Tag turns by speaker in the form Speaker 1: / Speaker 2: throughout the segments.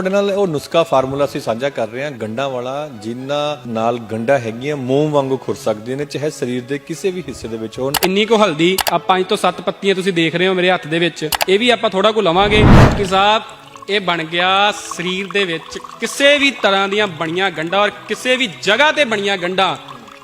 Speaker 1: ਤੁਹਾਡੇ ਨਾਲ ਉਹ ਨੁਸਖਾ ਫਾਰਮੂਲਾ ਅਸੀਂ ਸਾਂਝਾ ਕਰ ਰਹੇ ਹਾਂ। ਗੰਡਾ ਵਾਲਾ ਜਿਨ੍ਹਾਂ ਨਾਲ ਗੰਡਾ ਹੈਗੀਆਂ ਮੋਮ ਵਾਂਗੂ ਖੁਰ ਸਕਦੀਆਂ ਨੇ ਚਾਹੇ ਸਰੀਰ ਦੇ ਕਿਸੇ ਵੀ ਹਿੱਸੇ ਦੇ ਵਿੱਚ ਹੋਣ।
Speaker 2: ਇੰਨੀ ਕੁ ਹਲਦੀ ਆ ਪੰਜ ਤੋਂ ਸੱਤ ਪੱਤੀਆਂ ਤੁਸੀਂ ਦੇਖ ਰਹੇ ਹੋ ਮੇਰੇ ਹੱਥ ਦੇ ਵਿੱਚ। ਇਹ ਵੀ ਆਪਾਂ ਥੋੜਾ ਕੁ ਲਵਾਂਗੇ ਕਿ ਸਾਹਿਬ ਇਹ ਬਣ ਗਿਆ ਸਰੀਰ ਦੇ ਵਿੱਚ। ਕਿਸੇ ਵੀ ਤਰ੍ਹਾਂ ਦੀਆਂ ਬਣੀਆਂ ਗੰਢਾਂ ਔਰ ਕਿਸੇ ਵੀ ਜਗ੍ਹਾ ਤੇ ਬਣੀਆਂ ਗੰਢਾਂ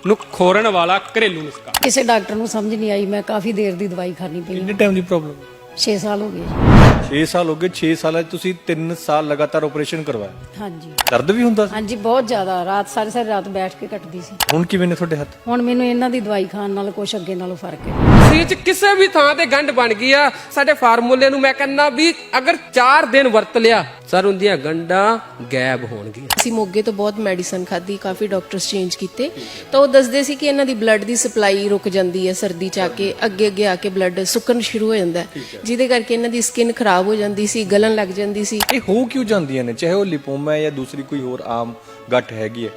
Speaker 2: ਨੂੰ ਖੋਰਨ ਵਾਲਾ ਘਰੇਲੂ ਨੁਸਖਾ।
Speaker 3: ਕਿਸੇ ਡਾਕਟਰ ਨੂੰ ਸਮਝ ਨਹੀਂ ਆਈ ਮੈਂ ਕਾਫੀ ਦੇਰ ਦੀ ਦਵਾਈ ਖਾਣੀ ਪਈ
Speaker 1: ਕਿੰਨੇ ਟਾਈਮ ਦੀ ਪ੍ਰੋਬਲਮ?
Speaker 3: 6 ਸਾਲ ਹੋ ਗਏ
Speaker 1: 6 ਸਾਲ ਹੋ ਗਏ 6 ਸਾਲਾਂ 'ਚ ਤੁਸੀਂ 3 ਸਾਲ ਲਗਾਤਾਰ ਆਪਰੇਸ਼ਨ ਕਰਵਾਇਆ।
Speaker 3: ਹਾਂਜੀ।
Speaker 1: ਦਰਦ ਵੀ ਹੁੰਦਾ ਸੀ?
Speaker 3: ਹਾਂਜੀ ਬਹੁਤ ਜ਼ਿਆਦਾ। ਰਾਤ ਸਾਰੀ ਸਾਰੀ ਰਾਤ ਬੈਠ ਕੇ ਕੱਟਦੀ ਸੀ।
Speaker 1: ਹੁਣ ਕਿਵੇਂ ਨੇ ਤੁਹਾਡੇ ਹੱਥ?
Speaker 3: ਹੁਣ ਮੈਨੂੰ ਇਹਨਾਂ ਦੀ ਦਵਾਈ ਖਾਣ ਨਾਲ ਕੁਛ ਅੱਗੇ ਨਾਲੋਂ ਫ਼ਰਕ ਹੈ।
Speaker 4: ਸਰੀਰ 'ਚ ਕਿਸੇ ਵੀ ਥਾਂ ਤੇ ਗੰਢ ਬਣ ਗਈ ਆ ਸਾਡੇ ਫਾਰਮੂਲੇ ਨੂੰ ਮੈਂ ਕਹਿੰਦਾ ਵੀ ਅਗਰ 4 ਦਿਨ ਵਰਤ ਲਿਆ ਸਰ ਉਹਦੀਆਂ ਗੰਢਾਂ ਗਾਇਬ ਹੋਣਗੀਆਂ।
Speaker 5: ਅਸੀਂ ਮੋਗੇ ਤੋਂ ਬਹੁਤ ਮੈਡੀਸਨ ਖਾਧੀ ਕਾਫੀ ਡਾਕਟਰਸ ਚੇਂਜ ਕੀਤੇ। ਤਾਂ ਉਹ ਦੱਸਦੇ ਸੀ ਕਿ ਇਹਨਾਂ ਦੀ ਬਲੱਡ ਦੀ ਸਪਲਾਈ ਰੁਕ ਜਾਂਦੀ ਹੈ ਸਰਦੀ ਚ ਆ ਕੇ ਅੱਗੇ ਅੱਗੇ ਆ ਕੇ ਬਲੱਡ ਸੁੱਕਣ ਸ਼ੁਰੂ ਹੋ ਜਾਂਦਾ ਹੈ। ਜਿਹਦੇ ਕਰਕੇ ਇਹਨਾਂ ਦੀ ਸਕਿਨ ਖਰਾਬ ਹੋ ਜਾਂਦੀ ਸੀ ਗਲਣ ਲੱਗ ਜਾਂਦੀ ਸੀ।
Speaker 1: ਇਹ ਹੋ ਕਿਉਂ ਜਾਂਦੀਆਂ ਨੇ? ਚਾਹੇ ਉਹ ਲਿਪੋਮਾ ਹੈ ਜਾਂ ਦੂਸਰੀ ਕੋਈ ਹੋਰ ਆਮ ਗੱਠ ਹੈਗੀ ਹੈ।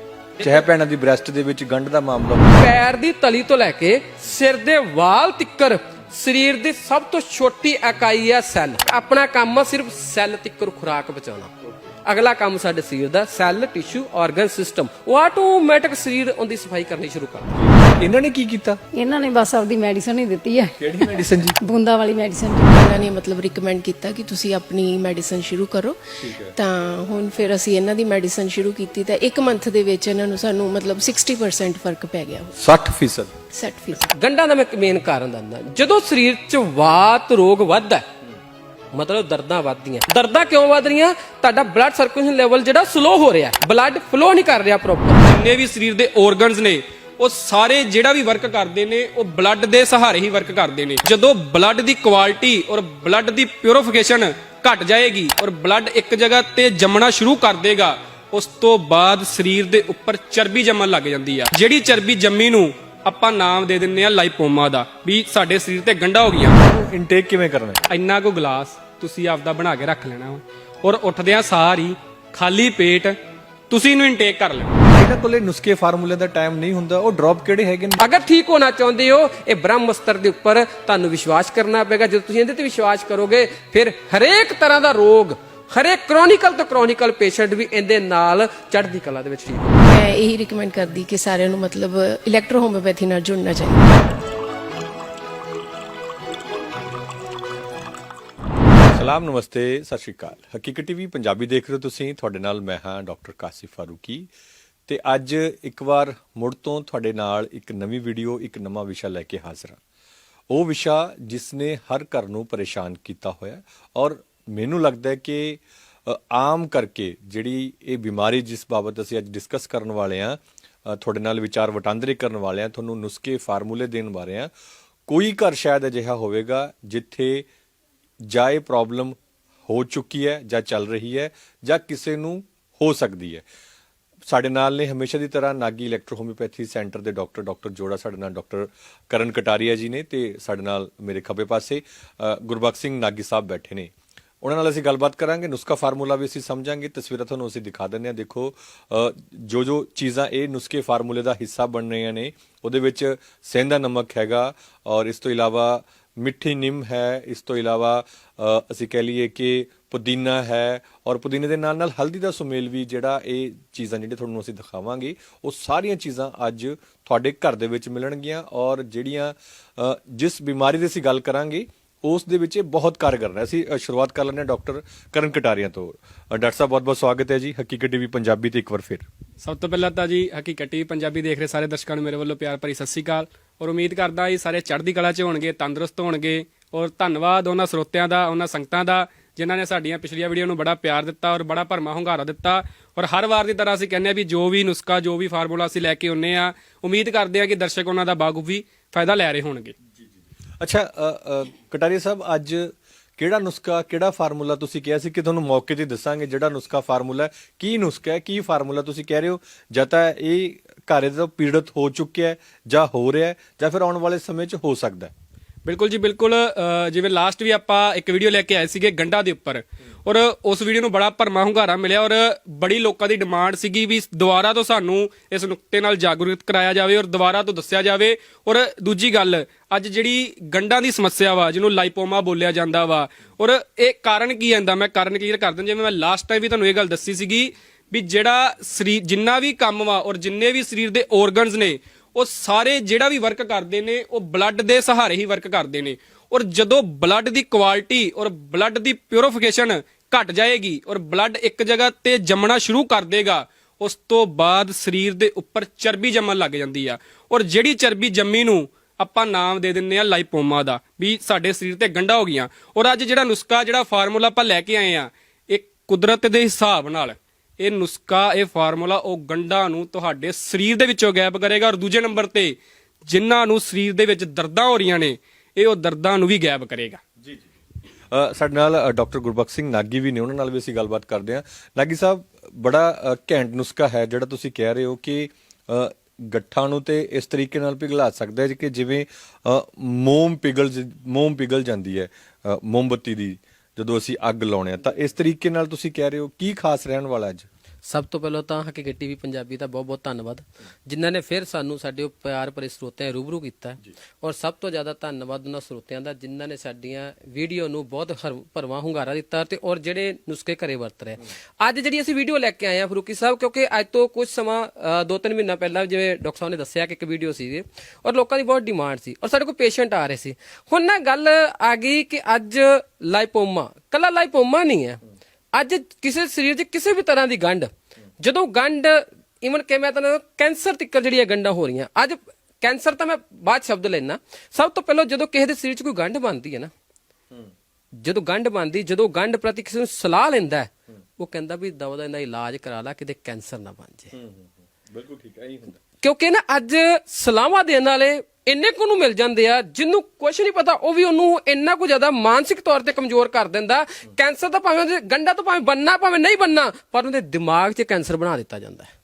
Speaker 1: ਚਾਹੇ ਭੈਣਾਂ ਦੀ ਬ੍ਰੈਸਟ ਦੇ ਵਿੱਚ ਗੰਢ ਦਾ ਮਾਮਲਾ ਹੋਵੇ।
Speaker 4: ਪੈਰ ਦੀ ਤਲੀ ਤੋਂ ਲੈ ਕੇ ਸਿਰ ਦੇ ਵਾਲ ਤਿੱਕਰ ਸਰੀਰ ਦੀ ਸਭ ਤੋਂ ਛੋਟੀ ਇਕਾਈ ਹੈ ਸੈੱਲ। ਆਪਣਾ ਕੰਮ ਆ ਸਿਰਫ ਸੈੱਲ ਤਿੱਕਰ ਖੁਰਾਕ ਬਚਾਉਣਾ ਅਗਲਾ ਕੰਮ ਸਾਡੇ ਸਰੀਰ ਦਾ ਸੈੱਲ ਟਿਸ਼ੂ ਆਰਗਨ ਸਿਸਟਮ ਉਹ ਆਟੋਮੈਟਿਕ ਸਰੀਰ ਉਹਦੀ ਸਫ਼ਾਈ ਕਰਨੀ ਸ਼ੁਰੂ ਕਰ ਦਿੰਦਾ
Speaker 1: ਇਹਨਾਂ ਨੇ ਕੀ ਕੀਤਾ?
Speaker 3: ਇਹਨਾਂ ਨੇ ਬਸ ਆਪਦੀ ਮੈਡੀਸਨ ਹੀ ਦਿੱਤੀ ਹੈ।
Speaker 1: ਕਿਹੜੀ ਮੈਡੀਸਨ ਜੀ?
Speaker 3: ਬੂੰਦਾਂ ਵਾਲੀ ਮੈਡੀਸਨ
Speaker 5: ਇਹਨਾਂ ਨੇ ਮਤਲਬ ਰਿਕਮੈਂਡ ਕੀਤਾ ਕਿ ਤੁਸੀਂ ਆਪਣੀ ਮੈਡੀਸਨ ਸ਼ੁਰੂ ਕਰੋ। ਤਾਂ ਹੁਣ ਫਿਰ ਅਸੀਂ ਇਹਨਾਂ ਦੀ ਮੈਡੀਸਨ ਸ਼ੁਰੂ ਕੀਤੀ ਤਾਂ ਇੱਕ ਮੰਥ ਦੇ ਵਿੱਚ ਇਹਨਾਂ ਨੂੰ ਸਾਨੂੰ ਮਤਲਬ 60% ਫ਼ਰਕ ਪੈ ਗਿਆ
Speaker 1: 60%
Speaker 5: ਸੈਟ ਫੀਸ
Speaker 4: ਗੰਢਾਂ ਦਾ ਮੈਂ ਮੇਨ ਕਾਰਨ ਦੱਸਦਾ। ਜਦੋਂ ਸਰੀਰ 'ਚ ਵਾਤ ਰੋਗ ਵੱਧਦਾ ਹੈ, ਮਤਲਬ ਦਰਦਾਂ ਵੱਧਦੀਆਂ। ਦਰਦਾਂ ਕਿਉਂ ਵੱਧ ਰਹੀਆਂ? ਤੁਹਾਡਾ ਬਲੱਡ ਸਰਕੂਲੇਸ਼ਨ ਲੈਵਲ ਜਿਹੜਾ ਸਲੋ ਹੋ ਰਿਹਾ ਬਲੱਡ ਫਲੋ ਨਹੀਂ ਕਰ ਰਿਹਾ ਪ੍ਰੋਪਰ
Speaker 2: ਜਿੰਨੇ ਵੀ ਸਰੀਰ ਦੇ organs ਨੇ ਉਹ ਸਾਰੇ ਜਿਹੜਾ ਵੀ ਵਰਕ ਕਰਦੇ ਨੇ ਉਹ ਬਲੱਡ ਦੇ ਸਹਾਰੇ ਹੀ ਵਰਕ ਕਰਦੇ ਨੇ। ਜਦੋਂ ਬਲੱਡ ਦੀ ਕੁਆਲਿਟੀ ਔਰ ਬਲੱਡ ਦੀ ਪਿਉਰੀਫਿਕੇਸ਼ਨ ਘਟ ਜਾਏਗੀ ਔਰ ਬਲੱਡ ਇੱਕ ਜਗ੍ਹਾ ਤੇ ਜੰਮਣਾ ਸ਼ੁਰੂ ਕਰ ਦੇਗਾ ਉਸ ਤੋਂ ਬਾਅਦ ਸਰੀਰ ਦੇ ਉੱਪਰ ਚਰਬੀ ਜੰਮਣ ਲੱਗ ਜਾਂਦੀ ਆ। ਜਿਹੜੀ ਚਰਬੀ ਜੰਮੀ ਨੂੰ ਆਪਾਂ ਨਾਮ ਦੇ ਦਿੰਨੇ ਆ ਲਾਈਪੋਮਾ ਦਾ ਵੀ ਸਾਡੇ ਸਰੀਰ ਤੇ ਗੰਢਾਂ ਹੋ ਗਈਆਂ।
Speaker 1: ਇਨਟੇਕ ਕਿਵੇਂ ਕਰਨਾ ਹੈ?
Speaker 2: ਇੰਨਾ ਕੋ ਗਲਾਸ ਤੁਸੀਂ ਆਪਦਾ ਬਣਾ ਕੇ ਰੱਖ ਲੈਣਾ ਔਰ ਉੱਠਦਿਆਂ ਸਾਰ ਹੀ ਖਾਲੀ ਪੇਟ ਤੁਸੀਂ ਇਹਨੂੰ ਇਨਟੇਕ ਕਰ ਲੈਣਾ।
Speaker 1: ਇਹਨਾਂ ਕੋਲੇ ਨੁਸਖੇ ਫਾਰਮੂਲੇ ਦਾ ਟਾਈਮ ਨਹੀਂ ਹੁੰਦਾ ਉਹ ਡ੍ਰੌਪ ਕਿਹੜੇ ਹੈਗੇ ਨੇ?
Speaker 4: ਅਗਰ ਠੀਕ ਹੋਣਾ ਚਾਹੁੰਦੇ ਹੋ ਇਹ ਬ੍ਰਹਮ ਅਸਤਰ ਦੇ ਉੱਪਰ ਤੁਹਾਨੂੰ ਵਿਸ਼ਵਾਸ ਕਰਨਾ ਪਏਗਾ। ਜਦੋਂ ਤੁਸੀਂ ਇਹਦੇ ਤੇ ਵਿਸ਼ਵਾਸ ਕਰੋਗੇ ਫਿਰ ਹਰੇਕ ਤਰ੍ਹਾਂ ਦਾ ਰੋਗ ਹਰੇਕ ਕ੍ਰੋਨਿਕਲ ਤੋਂ ਕ੍ਰੋਨਿਕਲ ਪੇਸ਼ੈਂਟ ਵੀ ਇਹਦੇ ਨਾਲ ਚੜ੍ਹਦੀ ਕਲਾ ਦੇ ਵਿੱਚ ਠੀਕ
Speaker 5: ਮੈਂ ਇਹੀ ਰਿਕਮੈਂਡ ਕਰਦੀ ਕਿ ਸਾਰਿਆਂ ਨੂੰ ਮਤਲਬ ਇਲੈਕਟ੍ਰੋ ਹੋਮਿਓਪੈਥੀ ਨਾਲ ਜੁੜਨਾ ਚਾਹੀਦਾ।
Speaker 1: ਸਲਾਮ ਨਮਸਤੇ ਸਤਿ ਸ਼੍ਰੀ ਅਕਾਲ। ਹਕੀਕਤ ਟੀਵੀ ਪੰਜਾਬੀ ਦੇਖ ਰਹੇ ਹੋ ਤੁਸੀਂ। ਤੁਹਾਡੇ ਨਾਲ ਮੈਂ ਹਾਂ ਡਾਕਟਰ ਕਾਸਿਫ ਫਾਰੂਕੀ। ਤੇ ਅੱਜ ਇੱਕ ਵਾਰ ਮੁੜ ਤੋਂ ਤੁਹਾਡੇ ਨਾਲ ਇੱਕ ਨਵੀਂ ਵੀਡੀਓ, ਇੱਕ ਨਵਾਂ ਵਿਸ਼ਾ ਲੈ ਕੇ ਹਾਜ਼ਰ ਹਾਂ। ਉਹ ਵਿਸ਼ਾ ਜਿਸ ਨੇ ਹਰ ਘਰ ਨੂੰ ਪਰੇਸ਼ਾਨ ਕੀਤਾ ਹੋਇਆ ਔਰ ਮੈਨੂੰ ਲੱਗਦਾ ਹੈ ਕਿ ਆਮ ਕਰਕੇ ਜਿਹੜੀ ਇਹ ਬਿਮਾਰੀ ਜਿਸ ਬਾਬਤ ਅਸੀਂ ਅੱਜ ਡਿਸਕਸ ਕਰਨ ਵਾਲੇ ਹਾਂ ਤੁਹਾਡੇ ਨਾਲ ਵਿਚਾਰ ਵਟਾਂਦਰੇ ਕਰਨ ਵਾਲੇ ਹਾਂ, ਤੁਹਾਨੂੰ ਨੁਸਖੇ ਫਾਰਮੂਲੇ ਦੇਣ ਵਾਲੇ ਹਾਂ, ਕੋਈ ਘਰ ਸ਼ਾਇਦ ਅਜਿਹਾ ਹੋਵੇਗਾ ਜਿੱਥੇ ਜਾਂ ਇਹ ਪ੍ਰੋਬਲਮ ਹੋ ਚੁੱਕੀ ਹੈ ਜਾਂ ਚੱਲ ਰਹੀ ਹੈ ਜਾਂ ਕਿਸੇ ਨੂੰ ਹੋ ਸਕਦੀ ਹੈ। ਸਾਡੇ ਨਾਲ ਨੇ ਹਮੇਸ਼ਾ ਦੀ ਤਰ੍ਹਾਂ ਨਾਗੀ ਇਲੈਕਟ੍ਰੋ ਹੋਮਿਓਪੈਥੀ ਸੈਂਟਰ ਦੇ ਡਾਕਟਰ ਡਾਕਟਰ ਜੋੜਾ ਸਾਡੇ ਨਾਲ ਡਾਕਟਰ ਕਰਨ ਕਟਾਰੀਆ ਜੀ ਨੇ ਤੇ ਸਾਡੇ ਨਾਲ ਮੇਰੇ ਖੱਬੇ ਪਾਸੇ ਅ, ਗੁਰਬਖਸ਼ ਸਿੰਘ ਨਾਗੀ ਸਾਹਿਬ ਬੈਠੇ ਨੇ। ਉਹਨਾਂ ਨਾਲ ਅਸੀਂ ਗੱਲਬਾਤ ਕਰਾਂਗੇ ਨੁਸਖਾ ਫਾਰਮੂਲਾ ਵੀ ਅਸੀਂ ਸਮਝਾਂਗੇ ਤਸਵੀਰਾਂ ਤੁਹਾਨੂੰ ਅਸੀਂ ਦਿਖਾ ਦਿੰਦੇ ਹਾਂ। ਦੇਖੋ ਜੋ ਜੋ ਚੀਜ਼ਾਂ ਇਹ ਨੁਸਖੇ ਫਾਰਮੂਲੇ ਦਾ ਹਿੱਸਾ ਬਣ ਰਹੀਆਂ ਨੇ ਉਹਦੇ ਵਿੱਚ ਸੇਂਦਾ ਨਮਕ ਹੈਗਾ ਔਰ ਇਸ ਤੋਂ ਇਲਾਵਾ ਮਿੱਠੀ ਨਿੰਮ ਹੈ। ਇਸ ਤੋਂ ਇਲਾਵਾ ਅਸੀਂ ਕਹਿ ਲਈਏ ਕਿ ਪੁਦੀਨਾ ਹੈ ਔਰ ਪੁਦੀਨੇ ਦੇ ਨਾਲ ਨਾਲ ਹਲਦੀ ਦਾ ਸੁਮੇਲ ਵੀ ਜਿਹੜਾ ਇਹ ਚੀਜ਼ਾਂ ਜਿਹੜੇ ਤੁਹਾਨੂੰ ਅਸੀਂ ਦਿਖਾਵਾਂਗੇ, ਉਹ ਸਾਰੀਆਂ ਚੀਜ਼ਾਂ ਅੱਜ ਤੁਹਾਡੇ ਘਰ ਦੇ ਵਿੱਚ ਮਿਲਣਗੀਆਂ ਔਰ ਜਿਹੜੀਆਂ ਜਿਸ ਬਿਮਾਰੀ ਦੀ ਅਸੀਂ ਗੱਲ ਕਰਾਂਗੇ, ਉਸ ਦੇ ਵਿੱਚ ਇਹ ਬਹੁਤ ਕਾਰਗਰ ਹੈ ਅਸੀਂ ਸ਼ੁਰੂਆਤ ਕਰ ਲੈਂਦੇ ਹਾਂ ਡਾਕਟਰ ਕਰਨ ਕਟਾਰੀਆਂ ਤੋਂ। ਡਾਕਟਰ ਸਾਹਿਬ, ਬਹੁਤ ਬਹੁਤ ਸਵਾਗਤ ਹੈ ਜੀ। ਹਕੀਕਤ ਟੀਵੀ ਪੰਜਾਬੀ ਤੇ ਇੱਕ ਵਾਰ ਫਿਰ।
Speaker 2: ਸਭ ਤੋਂ ਪਹਿਲਾਂ ਤਾਂ ਜੀ, ਹਕੀਕਤ ਟੀਵੀ ਪੰਜਾਬੀ ਦੇਖ ਰਹੇ ਸਾਰੇ ਦਰਸ਼ਕਾਂ ਨੂੰ ਮੇਰੇ ਵੱਲੋਂ ਪਿਆਰ ਭਰੀ ਸਤਿ ਸ੍ਰੀ ਅਕਾਲ। ਔਰ ਉਮੀਦ ਕਰਦਾ ਇਹ ਸਾਰੇ ਚੜ੍ਹਦੀ ਕਲਾ 'ਚ ਹੋਣਗੇ ਤੰਦਰੁਸਤ ਹੋਣਗੇ ਔਰ ਧੰਨਵਾਦ ਉਹਨਾਂ ਸਰੋਤਿਆਂ ਦਾ ਉਹਨਾਂ ਸੰਗਤਾਂ ਦਾ ਜਿਨ੍ਹਾਂ ਨੇ ਸਾਡੀਆਂ ਪਿਛਲੀਆਂ ਵੀਡੀਓ ਨੂੰ ਬੜਾ ਪਿਆਰ ਦਿੱਤਾ ਔਰ ਬੜਾ ਭਰਮਾ ਹੁੰਗਾਰਾ ਦਿੱਤਾ ਔਰ ਹਰ ਵਾਰ ਦੀ ਤਰ੍ਹਾਂ ਅਸੀਂ ਕਹਿੰਦੇ ਆ ਵੀ ਜੋ ਵੀ ਨੁਸਖਾ ਜੋ ਵੀ ਫਾਰਮੂਲਾ ਅਸੀਂ ਲੈ ਕੇ ਆਉਂਦੇ ਆ ਉਮੀਦ ਕਰਦੇ ਆ ਕਿ ਦਰਸ਼ਕ ਉਹਨਾਂ ਦਾ ਬਾਖੂਬੀ ਫਾਇਦਾ ਲੈ ਰਹੇ ਹੋਣਗੇ।
Speaker 1: ਅੱਛਾ ਅ, ਕਟਾਰੀਆ ਸਾਹਿਬ ਅੱਜ ਕਿਹੜਾ ਨੁਸਖਾ ਕਿਹੜਾ ਫਾਰਮੂਲਾ ਤੁਸੀਂ ਕਿਹਾ ਸੀ ਕਿ ਤੁਹਾਨੂੰ ਮੌਕੇ ਤੇ ਦੱਸਾਂਗੇ ਜਿਹੜਾ ਨੁਸਖਾ ਫਾਰਮੂਲਾ ਕੀ ਨੁਸਖਾ ਹੈ? ਕੀ ਫਾਰਮੂਲਾ ਤੁਸੀਂ ਕਹਿ ਰਹੇ ਹੋ? ਜਾਂ ਤਾਂ ਇਹ ਘਰੇ ਤੋਂ ਪੀੜਤ ਹੋ ਚੁੱਕਿਆ ਹੈ ਜਾਂ ਹੋ ਰਿਹਾ ਹੈ ਜਾਂ ਫਿਰ ਆਉਣ ਵਾਲੇ ਸਮੇਂ 'ਚ ਹੋ ਸਕਦਾ ਹੈ।
Speaker 2: ਬਿਲਕੁਲ ਜੀ ਬਿਲਕੁਲ ਅ, ਜਿਵੇਂ ਲਾਸਟ ਵੀ ਆਪਾਂ ਇੱਕ ਵੀਡੀਓ ਲੈ ਕੇ ਆਏ ਸੀਗੇ ਗੰਡਾ ਦੇ ਉੱਪਰ। ਔਰ ਉਸ ਵੀਡੀਓ ਨੂੰ ਬੜਾ ਭਰਮਾ ਹੁੰਗਾਰਾ ਮਿਲਿਆ ਔਰ ਬੜੀ ਲੋਕਾਂ ਦੀ ਡਿਮਾਂਡ ਸੀਗੀ ਵੀ ਦੁਬਾਰਾ ਤੋਂ ਸਾਨੂੰ ਇਸ ਨੁਕਤੇ ਨਾਲ ਜਾਗਰੂਕ ਕਰਾਇਆ ਜਾਵੇ ਔਰ ਦੁਬਾਰਾ ਤੋਂ ਦੱਸਿਆ ਜਾਵੇ। ਔਰ ਦੂਜੀ ਗੱਲ ਅੱਜ ਜਿਹੜੀ ਗੰਡਾਂ ਦੀ ਸਮੱਸਿਆ ਵਾ ਜਿਹਨੂੰ ਲਾਈਪੋਮਾ ਬੋਲਿਆ ਜਾਂਦਾ ਵਾ ਔਰ ਇਹ ਕਾਰਨ ਕੀ ਆਂਦਾ ਮੈਂ ਕਾਰਨ ਕਲੀਅਰ ਕਰ ਦਿੰਦਾ ਜਿਵੇਂ ਮੈਂ ਲਾਸਟ ਟਾਈਮ ਵੀ ਤੁਹਾਨੂੰ ਇਹ ਗੱਲ ਦੱਸੀ ਸੀਗੀ ਵੀ ਜਿਹੜਾ ਸਰੀਰ ਜਿੰਨਾ ਵੀ ਕੰਮ ਵਾ ਔਰ ਜਿੰਨੇ ਵੀ ਸਰੀਰ ਦੇ ਆਰਗਨਸ ਨੇ, ਉਹ ਸਾਰੇ ਜਿਹੜਾ ਵੀ ਵਰਕ ਕਰਦੇ ਨੇ, ਉਹ ਬਲੱਡ ਦੇ ਸਹਾਰੇ ਹੀ ਵਰਕ ਕਰਦੇ ਨੇ। ਔਰ ਜਦੋਂ ਬਲੱਡ ਦੀ ਕੁਆਲਿਟੀ ਔਰ ਬਲੱਡ ਦੀ ਪਿਉਰੀਫਿਕੇਸ਼ਨ ਘਟ ਜਾਏਗੀ ਔਰ ਬਲੱਡ ਇੱਕ ਜਗ੍ਹਾ ਤੇ ਜੰਮਣਾ ਸ਼ੁਰੂ ਕਰ ਦੇਗਾ, ਉਸ ਤੋਂ ਬਾਅਦ ਸਰੀਰ ਦੇ ਉੱਪਰ ਚਰਬੀ ਜੰਮਣ ਲੱਗ ਜਾਂਦੀ ਆ। ਔਰ ਜਿਹੜੀ ਚਰਬੀ ਜੰਮੀ ਨੂੰ ਆਪਾਂ ਨਾਮ ਦੇ ਦਿੰਨੇ ਆ ਲਾਈਪੋਮਾ ਦਾ, ਵੀ ਸਾਡੇ ਸਰੀਰ ਤੇ ਗੰਡਾ ਹੋ ਗਈਆਂ। ਔਰ ਅੱਜ ਜਿਹੜਾ ਨੁਸਖਾ, ਜਿਹੜਾ ਫਾਰਮੂਲਾ ਆਪਾਂ ਲੈ ਕੇ ਆਏ ਆ, ਇਹ ਕੁਦਰਤ ਦੇ ਹਿਸਾਬ ਨਾਲ ਇਹ ਨੁਸਖਾ ਇਹ ਫਾਰਮੂਲਾ ਉਹ ਗੰਢਾਂ ਨੂੰ ਤੁਹਾਡੇ ਸਰੀਰ ਦੇ ਵਿੱਚੋਂ ਗਾਇਬ ਕਰੇਗਾ ਔਰ ਦੂਜੇ ਨੰਬਰ ਤੇ ਜਿਨ੍ਹਾਂ ਨੂੰ ਸਰੀਰ ਦੇ ਵਿੱਚ ਦਰਦਾਂ ਹੋ ਰਹੀਆਂ ਨੇ ਇਹ ਉਹ ਦਰਦਾਂ ਨੂੰ ਵੀ ਗਾਇਬ ਕਰੇਗਾ।
Speaker 1: ਜੀ ਜੀ। ਸਾਡੇ ਨਾਲ ਡਾਕਟਰ ਗੁਰਬਖਸ਼ ਸਿੰਘ ਨਾਗੀ ਵੀ ਨੇ ਉਹਨਾਂ ਨਾਲ ਵੀ ਅਸੀਂ ਗੱਲਬਾਤ ਕਰਦੇ ਹਾਂ। ਨਾਗੀ ਸਾਹਿਬ ਬੜਾ ਘੈਂਟ ਨੁਸਖਾ ਹੈ ਜਿਹੜਾ ਤੁਸੀਂ ਕਹਿ ਰਹੇ ਹੋ ਕਿ ਗੱਠਾਂ ਨੂੰ ਤੇ ਇਸ ਤਰੀਕੇ ਨਾਲ ਪਿਘਲਾ ਸਕਦਾ ਹੈ ਕਿ ਜਿਵੇਂ ਮੋਮ ਪਿਘਲ ਮੋਮ ਪਿਘਲ ਜਾਂਦੀ ਹੈ ਅ, ਮੋਮਬੱਤੀ ਦੀ। ਜਦੋਂ ਅਸੀਂ ਅੱਗ ਲਾਉਣੇ ਆ, ਤਾਂ ਇਸ ਤਰੀਕੇ ਨਾਲ ਤੁਸੀਂ ਕਹਿ ਰਹੇ ਹੋ ਕੀ ਖਾਸ ਰਹਿਣ ਵਾਲਾ ਅੱਜ?
Speaker 4: ਸਭ ਤੋਂ ਪਹਿਲਾਂ ਤਾਂ ਹਕੀਕਤ ਟੀਵੀ ਪੰਜਾਬੀ ਦਾ ਬਹੁਤ ਬਹੁਤ ਧੰਨਵਾਦ। ਜਿਨ੍ਹਾਂ ਨੇ ਫਿਰ ਸਾਨੂੰ ਸਾਡੇ ਉਹ ਪਿਆਰ ਭਰੇ ਸਰੋਤਿਆਂ ਰੂਬਰੂ ਕੀਤਾ। ਔਰ ਸਭ ਤੋਂ ਜ਼ਿਆਦਾ ਧੰਨਵਾਦ ਉਹਨਾਂ ਸਰੋਤਿਆਂ ਦਾ ਜਿਨ੍ਹਾਂ ਨੇ ਸਾਡੀਆਂ ਵੀਡੀਓ ਨੂੰ ਬਹੁਤ ਭਰਵਾਂ ਹੁੰਗਾਰਾ ਦਿੱਤਾ ਤੇ ਔਰ ਜਿਹੜੇ ਨੁਸਖੇ ਘਰੇ ਵਰਤ ਰਹੇ। ਅੱਜ ਜਿਹੜੀ ਅਸੀਂ ਵੀਡੀਓ ਲੈ ਕੇ ਆਏ ਆ ਫਰੂਕੀ ਸਾਹਿਬ ਕਿਉਂਕਿ ਅੱਜ ਤੋਂ ਕੁਝ ਸਮਾਂ ਅ, ਦੋ ਤਿੰਨ ਮਹੀਨਾ ਪਹਿਲਾਂ ਜਿਵੇਂ ਡਾਕਟਰ ਸਾਹਿਬ ਨੇ ਦੱਸਿਆ ਕਿ ਇੱਕ ਵੀਡੀਓ ਸੀ ਔਰ ਲੋਕਾਂ ਦੀ ਬਹੁਤ ਡਿਮਾਂਡ ਸੀ ਔਰ ਸਾਡੇ ਕੋਲ ਪੇਸ਼ੈਂਟ ਆ ਰਹੇ ਸੀ। ਹੁਣ ਨਾ ਗੱਲ ਆ ਗਈ ਕਿ ਅੱਜ ਲਾਈਪੋਮਾ ਕੱਲਾ ਲਾਈਪੋਮਾ ਨਹੀਂ ਹੈ। ਅੱਜ ਕਿਸੇ ਸਰੀਰ 'ਚ ਕਿਸੇ ਵੀ ਤਰ੍ਹਾਂ ਦੀ ਗੰਢ ਜਦੋਂ ਗੰਢ ਇਵਨ ਕਿ ਮੈਂ ਤੁਹਾਨੂੰ ਕੈਂਸਰ ਤੱਕ ਜਿਹੜੀਆਂ ਗੰਢਾਂ ਹੋ ਰਹੀਆਂ ਅੱਜ ਕੈਂਸਰ ਤਾਂ ਮੈਂ ਬਾਅਦ ਸ਼ਬਦ ਲੈਣਾ ਸਭ ਤੋਂ ਪਹਿਲਾਂ ਜਦੋਂ ਕਿਸੇ ਦੇ ਸਰੀਰ 'ਚ ਕੋਈ ਗੰਢ ਬਣਦੀ ਹੈ ਨਾ ਜਦੋਂ ਗੰਢ ਬਣਦੀ ਜਦੋਂ ਗੰਢ ਪ੍ਰਤੀ ਕਿਸੇ ਨੂੰ ਸਲਾਹ ਲੈਂਦਾ ਉਹ ਕਹਿੰਦਾ ਵੀ ਦਵਾ ਦਾ ਇਹਦਾ ਇਲਾਜ ਕਰਾ ਲਾ ਕਿਤੇ ਕੈਂਸਰ ਨਾ ਬਣ ਜੇ
Speaker 1: ਬਿਲਕੁਲ ਠੀਕ ਹੈ ਇਹੀ ਹੁੰਦਾ।
Speaker 4: ਕਿਉਂਕਿ ਨਾ ਅੱਜ ਸਲਾਹਾਂ ਦੇਣ ਵਾਲੇ ਇੰਨੇ ਕੁ ਨੂੰ ਮਿਲ ਜਾਂਦੇ ਆ, ਜਿਹਨੂੰ ਕੁਝ ਨਹੀਂ ਪਤਾ, ਉਹ ਵੀ ਉਹਨੂੰ ਇੰਨਾ ਕੁ ਜ਼ਿਆਦਾ ਮਾਨਸਿਕ ਤੌਰ ਤੇ ਕਮਜ਼ੋਰ ਕਰ ਦਿੰਦਾ। ਕੈਂਸਰ ਤਾਂ ਭਾਵੇਂ ਉਹਦੇ ਗੰਡਾ ਤੋਂ ਭਾਵੇਂ ਬੰਨਾ ਭਾਵੇਂ ਨਹੀਂ ਬੰਨਾ ਪਰ ਉਹਦੇ ਦਿਮਾਗ 'ਚ ਕੈਂਸਰ ਬਣਾ ਦਿੱਤਾ ਜਾਂਦਾ ਹੈ।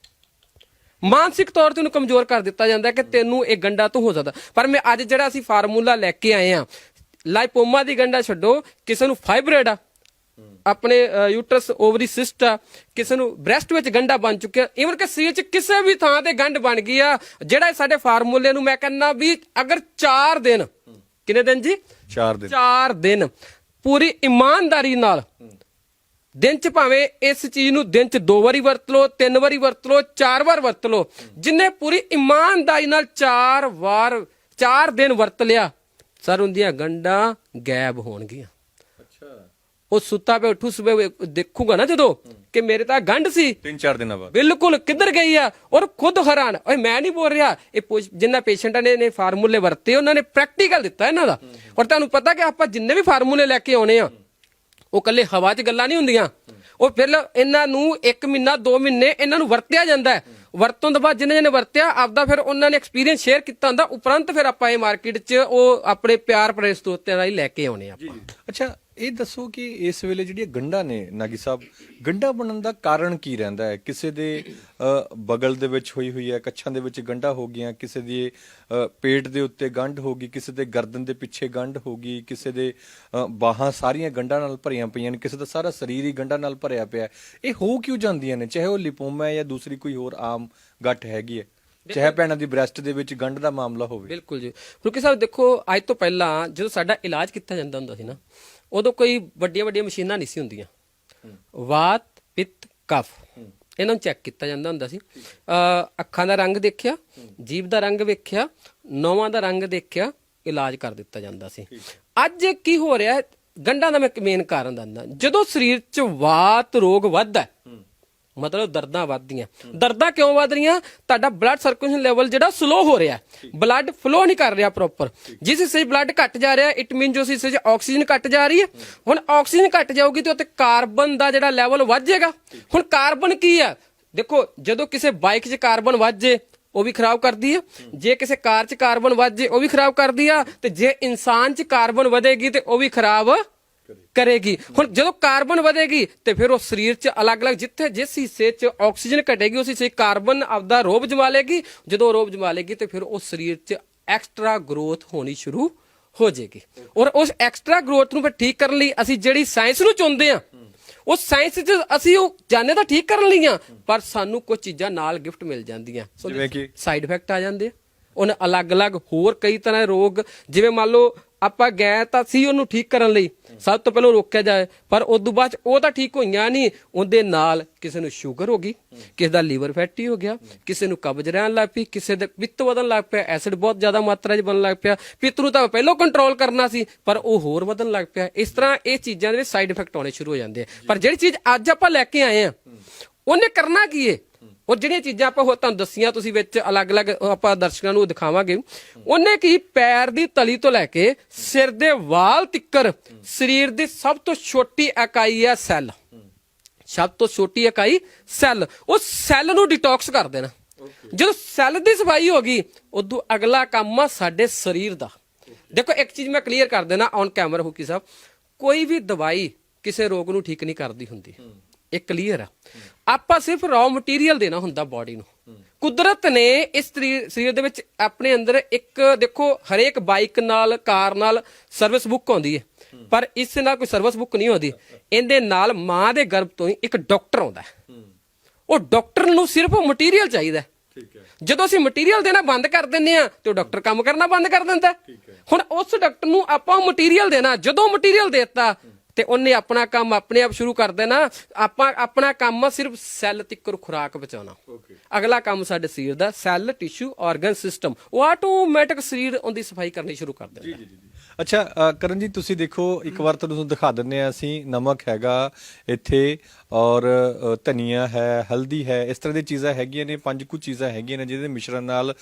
Speaker 4: ਮਾਨਸਿਕ ਤੌਰ ਤੇ ਉਹਨੂੰ ਕਮਜ਼ੋਰ ਕਰ ਦਿੱਤਾ ਜਾਂਦਾ ਕਿ ਤੈਨੂੰ ਇਹ ਗੰਡਾ ਤੋਂ ਹੋ ਸਕਦਾ। ਪਰ ਮੈਂ ਅੱਜ ਜਿਹੜਾ ਅਸੀਂ ਫਾਰਮੂਲਾ ਲੈ ਕੇ ਆਏ ਆ, ਲਾਈਪੋਮਾ ਦੀ ਗੰਡਾ ਛੱਡੋ, ਕਿਸੇ ਨੂੰ ਫਾਈਬਰੋਇਡ ਆ। ਆਪਣੇ ਯੂਟਰਸ ਓਵਰੀ ਸਿਸਟ ਆ ਕਿਸੇ ਨੂੰ ਬ੍ਰੈਸਟ ਵਿੱਚ ਗੰਡਾ ਬਣ ਚੁੱਕਿਆ। ਇਵਨ ਕਿ ਸਰੀਰ 'ਚ ਕਿਸੇ ਵੀ ਥਾਂ ਤੇ ਗੰਢ ਬਣ ਗਈ ਆ ਜਿਹੜਾ ਸਾਡੇ ਫਾਰਮੂਲੇ ਨੂੰ ਮੈਂ ਕਹਿੰਦਾ ਵੀ ਅਗਰ 4 ਦਿਨ ਕਿੰਨੇ ਦਿਨ ਜੀ?
Speaker 1: 4 ਦਿਨ।
Speaker 4: 4 ਦਿਨ। ਪੂਰੀ ਇਮਾਨਦਾਰੀ ਨਾਲ ਦਿਨ ਚ ਭਾਵੇਂ ਇਸ ਚੀਜ਼ ਨੂੰ ਦਿਨ ਚ ਦੋ ਵਾਰੀ ਵਰਤ ਲਓ ਤਿੰਨ ਵਾਰੀ ਵਰਤ ਲਓ ਚਾਰ ਵਾਰ ਵਰਤ ਲਓ ਜਿਨੇ ਪੂਰੀ ਇਮਾਨਦਾਰੀ ਨਾਲ ਚਾਰ ਵਾਰ ਚਾਰ ਦਿਨ ਵਰਤ ਲਿਆ ਸਰ ਉਹਦੀਆਂ ਗੰਡਾਂ ਗਾਇਬ ਹੋਣਗੀਆਂ। ਉਹ ਸੁੱਤਾ ਪਿਆ ਉੱਠੂ ਸਵੇਰ ਦੇਖੂਗਾ ਨਾ ਜਦੋਂ ਕਿ ਮੇਰੇ ਤਾਂ ਗੰਢ ਸੀ।
Speaker 1: 3-4 ਦਿਨਾਂ ਬਾਅਦ।
Speaker 4: ਬਿਲਕੁਲ ਕਿੱਧਰ ਗਈ ਆ? ਔਰ ਖੁਦ ਹੈਰਾਨ। ਓਏ ਮੈਂ ਨਹੀਂ ਬੋਲ ਰਿਹਾ। ਇਹ ਜਿਨ੍ਹਾਂ ਪੇਸ਼ੈਂਟਾਂ ਨੇ ਨੇ ਫਾਰਮੂਲੇ ਵਰਤੇ ਉਹਨਾਂ ਨੇ ਪ੍ਰੈਕਟੀਕਲ ਦਿੱਤਾ ਇਹਨਾਂ ਦਾ। ਔਰ ਤੁਹਾਨੂੰ ਪਤਾ ਕਿ ਆਪਾਂ ਜਿੰਨੇ ਵੀ ਫਾਰਮੂਲੇ ਲੈ ਕੇ ਆਉਣੇ ਆ ਉਹ ਕੱਲੇ ਹਵਾ 'ਚ ਗੱਲਾਂ ਨਹੀਂ ਹੁੰਦੀਆਂ। ਉਹ ਫਿਰ ਇਹਨਾਂ ਨੂੰ 1 ਮਹੀਨਾ 2 ਮਹੀਨੇ ਇਹਨਾਂ ਨੂੰ ਵਰਤਿਆ ਜਾਂਦਾ ਹੈ। ਵਰਤੋਂ ਤੋਂ ਬਾਅਦ ਜਿੰਨੇ ਜਿਹਨੇ ਵਰਤਿਆ ਆਪਦਾ ਫਿਰ ਉਹਨਾਂ ਨੇ ਐਕਸਪੀਰੀਅੰਸ ਸ਼ੇਅਰ ਕੀਤਾ ਹੁੰਦਾ। ਉਪਰੰਤ ਫਿਰ ਆਪਾਂ ਇਹ ਮਾਰਕੀਟ 'ਚ ਉਹ ਆਪਣੇ ਪਿਆਰ ਸਰੋਤਿਆਂ ਨਾਲ ਹੀ ਲੈ ਕੇ ਆਉਣੇ ਆ ਆਪਾਂ।
Speaker 1: ਅੱਛਾ ਇਹ ਦੱਸੋ ਕਿ ਇਸ ਵੇਲੇ ਜਿਹੜੀਆਂ ਗੰਢਾਂ ਨੇ ਨਾਗੀ ਸਾਹਿਬ ਗੰਢਾ ਬਣਨ ਦਾ ਕਾਰਨ ਕੀ ਰਹਿੰਦਾ ਹੈ? ਕਿਸੇ ਦੇ ਅ, ਬਗਲ ਦੇ ਵਿੱਚ ਹੋਈ ਹੋਈ ਹੈ ਕੱਛਾਂ ਦੇ ਵਿੱਚ ਗੰਢਾ ਹੋ ਗਈਆਂ ਕਿਸੇ ਦੀ ਅ, ਪੇਟ ਦੇ ਉੱਤੇ ਗੰਢ ਹੋ ਗਈ ਕਿਸੇ ਦੇ ਗਰਦਨ ਦੇ ਪਿੱਛੇ ਗੰਢ ਹੋ ਗਈ ਕਿਸੇ ਦੇ ਅ, ਬਾਹਾਂ ਸਾਰੀਆਂ ਗੰਢਾਂ ਨਾਲ ਭਰੀਆਂ ਪਈਆਂ ਨੇ ਕਿਸੇ ਦਾ ਸਾਰਾ ਸਰੀਰ ਹੀ ਗੰਢਾਂ ਨਾਲ ਭਰਿਆ ਪਿਆ ਹੈ। ਇਹ ਹੋ ਕਿਉਂ ਜਾਂਦੀਆਂ ਨੇ? ਚਾਹੇ ਉਹ ਲਿਪੋਮਾ ਹੈ ਜਾਂ ਦੂਸਰੀ ਕੋਈ ਹੋਰ ਆਮ ਗੱਠ ਹੈਗੀ ਹੈ। ਚਾਹੇ ਭੈਣਾਂ ਦੀ ਬ੍ਰੈਸਟ ਦੇ ਵਿੱਚ ਗੰਢ ਦਾ ਮਾਮਲਾ ਹੋਵੇ।
Speaker 4: ਬਿਲਕੁਲ ਜੀ। ਰੁਕੀ ਸਾਹਿਬ ਦੇਖੋ ਅੱਜ ਤੋਂ ਪਹਿਲਾਂ ਜਦੋਂ ਸਾਡਾ ਇਲਾਜ ਕੀਤਾ ਜਾਂਦਾ ਹੁੰਦਾ ਸੀ ਨਾ ਉਦੋਂ ਕੋਈ ਵੱਡੀਆਂ ਵੱਡੀਆਂ ਮਸ਼ੀਨਾਂ ਨਹੀਂ ਸੀ ਹੁੰਦੀਆਂ। ਵਾਤ ਪਿੱਤ ਕਫ। ਇਹਨਾਂ ਨੂੰ ਚੈੱਕ ਕੀਤਾ ਜਾਂਦਾ ਹੁੰਦਾ ਸੀ। ਅ, ਅੱਖਾਂ ਦਾ ਰੰਗ ਦੇਖਿਆ ਜੀਭ ਦਾ ਰੰਗ ਵੇਖਿਆ ਨੌਵਾਂ ਦਾ ਰੰਗ ਦੇਖਿਆ ਇਲਾਜ ਕਰ ਦਿੱਤਾ ਜਾਂਦਾ ਸੀ। ਅੱਜ ਕੀ ਹੋ ਰਿਹਾ? ਗੰਢਾਂ ਦਾ ਮੈਂ ਮੇਨ ਕਾਰਨ ਦੱਸਦਾ। ਜਦੋਂ ਸਰੀਰ 'ਚ ਵਾਤ ਰੋਗ ਵੱਧਦਾ ਮਤਲਬ ਦਰਦਾਂ ਵੱਧਦੀਆਂ। ਦਰਦਾਂ ਕਿਉਂ ਵੱਧ ਰਹੀਆਂ? ਤੁਹਾਡਾ ਬਲੱਡ ਸਰਕੂਲੇਸ਼ਨ ਲੈਵਲ ਜਿਹੜਾ ਸਲੋ ਹੋ ਰਿਹਾ ਬਲੱਡ ਫਲੋ ਨਹੀਂ ਕਰ ਰਿਹਾ ਪ੍ਰੋਪਰ ਜਿਸ ਹਿੱਸੇ 'ਚ ਬਲੱਡ ਘਟ ਜਾ ਰਿਹਾ ਇਟ ਮੀਨ ਜੋ ਉਸ ਹਿੱਸੇ 'ਚ ਆਕਸੀਜਨ ਘਟ ਜਾ ਰਹੀ ਹੈ। ਹੁਣ ਆਕਸੀਜਨ ਘਟ ਜਾਊਗੀ ਤੇ ਉੱਤੇ ਕਾਰਬਨ ਦਾ ਜਿਹੜਾ ਲੈਵਲ ਵੱਧ ਜਾਏਗਾ। ਹੁਣ ਕਾਰਬਨ ਕੀ ਆ ਦੇਖੋ, ਜਦੋਂ ਕਿਸੇ ਬਾਈਕ 'ਚ ਕਾਰਬਨ ਵੱਧ ਜੇ, ਉਹ ਵੀ ਖਰਾਬ ਕਰਦੀ ਆ ਜੇ ਕਿਸੇ ਕਾਰ 'ਚ ਕਾਰਬਨ ਵੱਧ ਜੇ, ਉਹ ਵੀ ਖਰਾਬ ਕਰਦੀ ਆ। ਤੇ ਜੇ ਇਨਸਾਨ 'ਚ ਕਾਰਬਨ ਵਧੇਗੀ ਤੇ ਉਹ ਵੀ ਖਰਾਬ ਕਰੇਗੀ। ਹੁਣ ਜਦੋਂ ਕਾਰਬਨ ਵਧੇਗੀ ਤੇ ਫਿਰ ਉਹ ਸਰੀਰ 'ਚ ਅਲੱਗ-ਅਲੱਗ ਜਿੱਥੇ ਜਿਸ ਹਿੱਸੇ 'ਚ ਆਕਸੀਜਨ ਘਟੇਗੀ ਉਸ ਹਿੱਸੇ ਕਾਰਬਨ ਆਪਦਾ ਰੋਬ ਜਮਾ ਲੇਗੀ। ਜਦੋਂ ਰੋਬ ਜਮਾ ਲੇਗੀ ਤੇ ਫਿਰ ਉਹ ਸਰੀਰ 'ਚ ਐਕਸਟਰਾ ਗਰੋਥ ਹੋਣੀ ਸ਼ੁਰੂ ਹੋ ਜਾਏਗੀ। ਔਰ ਉਸ ਐਕਸਟਰਾ ਗਰੋਥ ਨੂੰ ਫਿਰ ਠੀਕ ਕਰਨ ਲਈ ਅਸੀਂ ਜਿਹੜੀ ਸਾਇੰਸ ਨੂੰ ਚੁਣਦੇ ਆ ਉਸ ਸਾਇੰਸ 'ਚ ਅਸੀਂ ਉਹ ਜਾਣੇ ਤਾਂ ਠੀਕ ਕਰਨ ਲਈ ਆ ਪਰ ਸਾਨੂੰ ਕੁਝ ਚੀਜ਼ਾਂ ਨਾਲ ਗਿਫਟ ਮਿਲ ਜਾਂਦੀਆਂ।
Speaker 1: ਜਿਵੇਂ ਕਿ?
Speaker 4: ਸਾਈਡ ਇਫੈਕਟ ਆ ਜਾਂਦੇ ਆ। ਉਹਨਾਂ ਅਲੱਗ-ਅਲੱਗ ਹੋਰ ਕਈ ਤਰ੍ਹਾਂ ਦੇ ਰੋਗ ਜਿਵੇਂ ਮੰਨ ਲਓ ਆਪਾਂ ਗਏ ਤਾਂ ਸੀ ਉਹਨੂੰ ਠੀਕ ਕਰਨ ਲਈ। ਸਭ ਤੋਂ ਪਹਿਲਾਂ ਰੋਕਿਆ ਜਾਏ। ਪਰ ਉਸ ਤੋਂ ਬਾਅਦ 'ਚ ਉਹ ਤਾਂ ਠੀਕ ਹੋਈਆਂ ਨਹੀਂ। ਉਹਦੇ ਨਾਲ ਕਿਸੇ ਨੂੰ ਸ਼ੂਗਰ ਹੋ ਗਈ, ਕਿਸੇ ਦਾ ਲੀਵਰ ਫੈਟੀ ਹੋ ਗਿਆ, ਕਿਸੇ ਨੂੰ ਕਬਜ਼ ਰਹਿਣ ਲੱਗ ਪਈ, ਕਿਸੇ ਦੇ ਪਿੱਤ ਵਧਣ ਲੱਗ ਪਿਆ, ਐਸਿਡ ਬਹੁਤ ਜ਼ਿਆਦਾ ਮਾਤਰਾ 'ਚ ਬਣਨ ਲੱਗ ਪਿਆ। ਪਿੱਤ ਨੂੰ ਤਾਂ ਪਹਿਲਾਂ ਕੰਟਰੋਲ ਕਰਨਾ ਸੀ, ਪਰ ਉਹ ਹੋਰ ਵਧਣ ਲੱਗ ਪਿਆ। ਇਸ ਤਰ੍ਹਾਂ ਇਹ ਚੀਜ਼ਾਂ ਦੇ ਵਿੱਚ ਸਾਈਡ ਇਫੈਕਟ ਆਉਣੇ ਸ਼ੁਰੂ ਹੋ ਜਾਂਦੇ ਆ। ਪਰ ਜਿਹੜੀ ਚੀਜ਼ ਅੱਜ ਆਪਾਂ ਲੈ ਕੇ ਆਏ ਆ, ਉਹਨੇ ਕਰਨਾ ਕੀ ਏ? ਉਹ ਜਿਹੜੀਆਂ ਚੀਜ਼ਾਂ ਆਪਾਂ ਹੋਰ ਤੁਹਾਨੂੰ ਦੱਸੀਆਂ ਤੁਸੀਂ ਵਿੱਚ ਅਲੱਗ-ਅਲੱਗ ਆਪਾਂ ਦਰਸ਼ਕਾਂ ਨੂੰ ਦਿਖਾਵਾਂਗੇ। ਉਹਨੇ ਕੀ ਪੈਰ ਦੀ ਤਲੀ ਤੋਂ ਲੈ ਕੇ ਸਿਰ ਦੇ ਵਾਲ ਤਿੱਕਰ ਸਰੀਰ ਦੀ ਸਭ ਤੋਂ ਛੋਟੀ ਇਕਾਈ ਹੈ ਸੈੱਲ। ਸਭ ਤੋਂ ਛੋਟੀ ਇਕਾਈ ਸੈੱਲ। ਉਹ ਸੈੱਲ ਨੂੰ ਡਿਟੌਕਸ ਕਰ ਦੇਣਾ। ਜਦੋਂ ਸੈੱਲ ਦੀ ਸਫ਼ਾਈ ਹੋ ਗਈ ਉਦੋਂ ਅਗਲਾ ਕੰਮ ਆ ਸਾਡੇ ਸਰੀਰ ਦਾ। ਦੇਖੋ ਇੱਕ ਚੀਜ਼ ਮੈਂ ਕਲੀਅਰ ਕਰ ਦੇਣਾ ਔਨ ਕੈਮਰਾ ਹੁਕੀ ਸਾਹਿਬ। ਕੋਈ ਵੀ ਦਵਾਈ ਕਿਸੇ ਰੋਗ ਨੂੰ ਠੀਕ ਨਹੀਂ ਕਰਦੀ ਹੁੰਦੀ। ਇਹ ਕਲੀਅਰ ਆ। ਆਪਾਂ ਸਿਰਫ ਰॉ ਮਟੀਰੀਅਲ ਦੇਣਾ ਹੁੰਦਾ ਬਾਡੀ ਨੂੰ। ਕੁਦਰਤ ਨੇ ਇਸ ਸਰੀਰ ਦੇ ਵਿੱਚ ਆਪਣੇ ਅੰਦਰ ਇੱਕ ਦੇਖੋ ਹਰੇਕ ਬਾਈਕ ਨਾਲ ਕਾਰ ਨਾਲ ਸਰਵਿਸ ਬੁੱਕ ਆਉਂਦੀ ਹੈ। ਪਰ ਇਸ ਨਾਲ ਕੋਈ ਸਰਵਿਸ ਬੁੱਕ ਨਹੀਂ ਹੁੰਦੀ ਇਹਦੇ ਨਾਲ ਮਾਂ ਦੇ ਗਰਭ ਤੋਂ ਹੀ ਇੱਕ ਡਾਕਟਰ ਆਉਂਦਾ ਉਹ ਡਾਕਟਰ ਨੂੰ ਸਿਰਫ ਮਟੀਰੀਅਲ ਚਾਹੀਦਾ ਹੈ। ਜਦੋਂ ਅਸੀਂ ਮਟੀਰੀਅਲ ਦੇਣਾ ਬੰਦ ਕਰ ਦਿੰਨੇ ਆ ਤੇ ਉਹ ਡਾਕਟਰ ਕੰਮ ਕਰਨਾ ਬੰਦ ਕਰ ਦਿੰਦਾ। ਹੁਣ ਉਸ ਡਾਕਟਰ ਨੂੰ ਆਪਾਂ ਮਟੀਰੀਅਲ ਦੇਣਾ। ਜਦੋਂ ਮਟੀਰੀਅਲ ਦੇਤਾ ਤੇ ਉਹਨੇ ਆਪਣਾ ਕੰਮ ਆਪਣੇ ਆਪ ਸ਼ੁਰੂ ਕਰ ਦੇਣਾ। ਆਪਾਂ ਆਪਣਾ ਕੰਮ ਸਿਰਫ ਸੈੱਲ ਤਿੱਕਰ ਖੁਰਾਕ ਬਚਾਉਣਾ ਅਗਲਾ ਕੰਮ ਸਾਡੇ ਸਰੀਰ ਦਾ ਸੈੱਲ ਟਿਸ਼ੂ ਆਰਗਨ ਸਿਸਟਮ ਉਹ ਆਟੋਮੈਟਿਕ ਸਰੀਰ ਉਹਦੀ ਸਫ਼ਾਈ ਕਰਨੀ ਸ਼ੁਰੂ ਕਰ ਦਿੰਦਾ।
Speaker 1: ਅੱਛਾ ਕਰਨ ਜੀ ਤੁਸੀਂ ਦੇਖੋ ਇੱਕ ਵਾਰ ਤੁਹਾਨੂੰ ਦਿਖਾ ਦਿੰਨੇ ਆ ਅਸੀਂ ਨਮਕ ਹੈਗਾ ਇੱਥੇ ਔਰ ਧਨੀਆ ਹੈ ਹਲਦੀ ਹੈ ਇਸ ਤਰ੍ਹਾਂ ਦੀ ਚੀਜ਼ਾਂ ਹੈਗੀਆਂ ਨੇ ਪੰਜ ਕੁ ਚੀਜ਼ਾਂ ਹੈਗੀਆਂ ਨੇ ਜਿਹਦੇ ਮਿਸ਼ਰਣ ਨਾਲ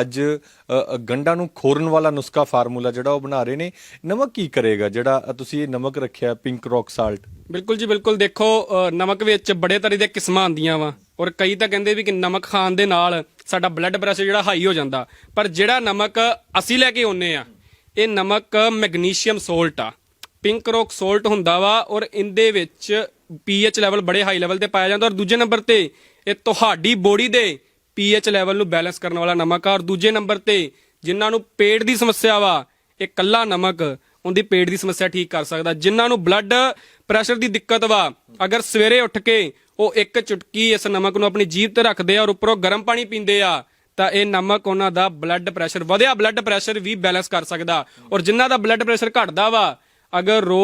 Speaker 1: ਅੱਜ ਅ, ਗੰਢਾਂ ਨੂੰ ਖੋਰਨ ਵਾਲਾ ਨੁਸਖਾ ਫਾਰਮੂਲਾ ਜਿਹੜਾ ਉਹ ਬਣਾ ਰਹੇ ਨੇ। ਨਮਕ ਕੀ ਕਰੇਗਾ ਜਿਹੜਾ ਤੁਸੀਂ ਇਹ ਨਮਕ ਰੱਖਿਆ ਪਿੰਕ ਰੌਕ ਸਾਲਟ?
Speaker 2: ਬਿਲਕੁਲ ਜੀ ਬਿਲਕੁਲ। ਦੇਖੋ ਨਮਕ ਵਿੱਚ ਬੜੇ ਤਰ੍ਹਾਂ ਦੀਆਂ ਕਿਸਮਾਂ ਆਉਂਦੀਆਂ ਵਾ ਔਰ ਕਈ ਤਾਂ ਕਹਿੰਦੇ ਵੀ ਕਿ ਨਮਕ ਖਾਣ ਦੇ ਨਾਲ ਸਾਡਾ ਬਲੱਡ ਪ੍ਰੈਸ਼ਰ ਜਿਹੜਾ ਹਾਈ ਹੋ ਜਾਂਦਾ। ਪਰ ਜਿਹੜਾ ਨਮਕ ਅਸੀਂ ਲੈ ਕੇ ਆਉਨੇ ਆ ਇਹ ਨਮਕ ਮੈਗਨੀਸ਼ੀਅਮ ਸੋਲਟ ਆ। ਪਿੰਕ ਰੌਕ ਸੋਲਟ ਹੁੰਦਾ ਵਾ ਔਰ ਇਹਦੇ ਵਿੱਚ ਪੀਐਚ ਲੈਵਲ ਬੜੇ ਹਾਈ ਲੈਵਲ ਤੇ ਪਾਇਆ ਜਾਂਦਾ ਔਰ ਦੂਜੇ ਨੰਬਰ ਤੇ ਇਹ ਤੁਹਾਡੀ ਬੋਡੀ ਦੇ ਪੀਐਚ ਲੈਵਲ ਨੂੰ ਬੈਲੈਂਸ ਕਰਨ ਵਾਲਾ ਨਮਕ ਆ। ਔਰ ਦੂਜੇ ਨੰਬਰ ਤੇ ਜਿਨ੍ਹਾਂ ਨੂੰ ਪੇਟ ਦੀ ਸਮੱਸਿਆ ਵਾ, ਇਹ ਕੱਲਾ ਨਮਕ, ਉਹਦੀ ਪੇਟ ਦੀ ਸਮੱਸਿਆ ਠੀਕ ਕਰ ਸਕਦਾ। ਜਿਨ੍ਹਾਂ ਨੂੰ ਬਲੱਡ ਪ੍ਰੈਸ਼ਰ ਦੀ ਦਿੱਕਤ ਵਾ, ਅਗਰ ਸਵੇਰੇ ਉੱਠ ਕੇ ਉਹ ਇੱਕ ਚੁਟਕੀ ਇਸ ਨਮਕ ਨੂੰ ਆਪਣੀ ਜੀਭ ਤੇ ਰੱਖਦੇ ਆ ਔਰ ਉੱਪਰੋਂ ਗਰਮ ਪਾਣੀ ਪੀਂਦੇ ਆ ਤਾਂ ਇਹ ਨਮਕ ਉਹਨਾਂ ਦਾ ਬਲੱਡ ਪ੍ਰੈਸ਼ਰ ਵਧਿਆ ਬਲੱਡ ਪ੍ਰੈਸ਼ਰ ਵੀ ਬੈਲੈਂਸ ਕਰ ਸਕਦਾ। ਔਰ ਜਿਨ੍ਹਾਂ ਦਾ ਬਲੱਡ ਪ੍ਰੈਸ਼ਰ ਘਟਦਾ ਵਾ ਅਗਰ ਰੋ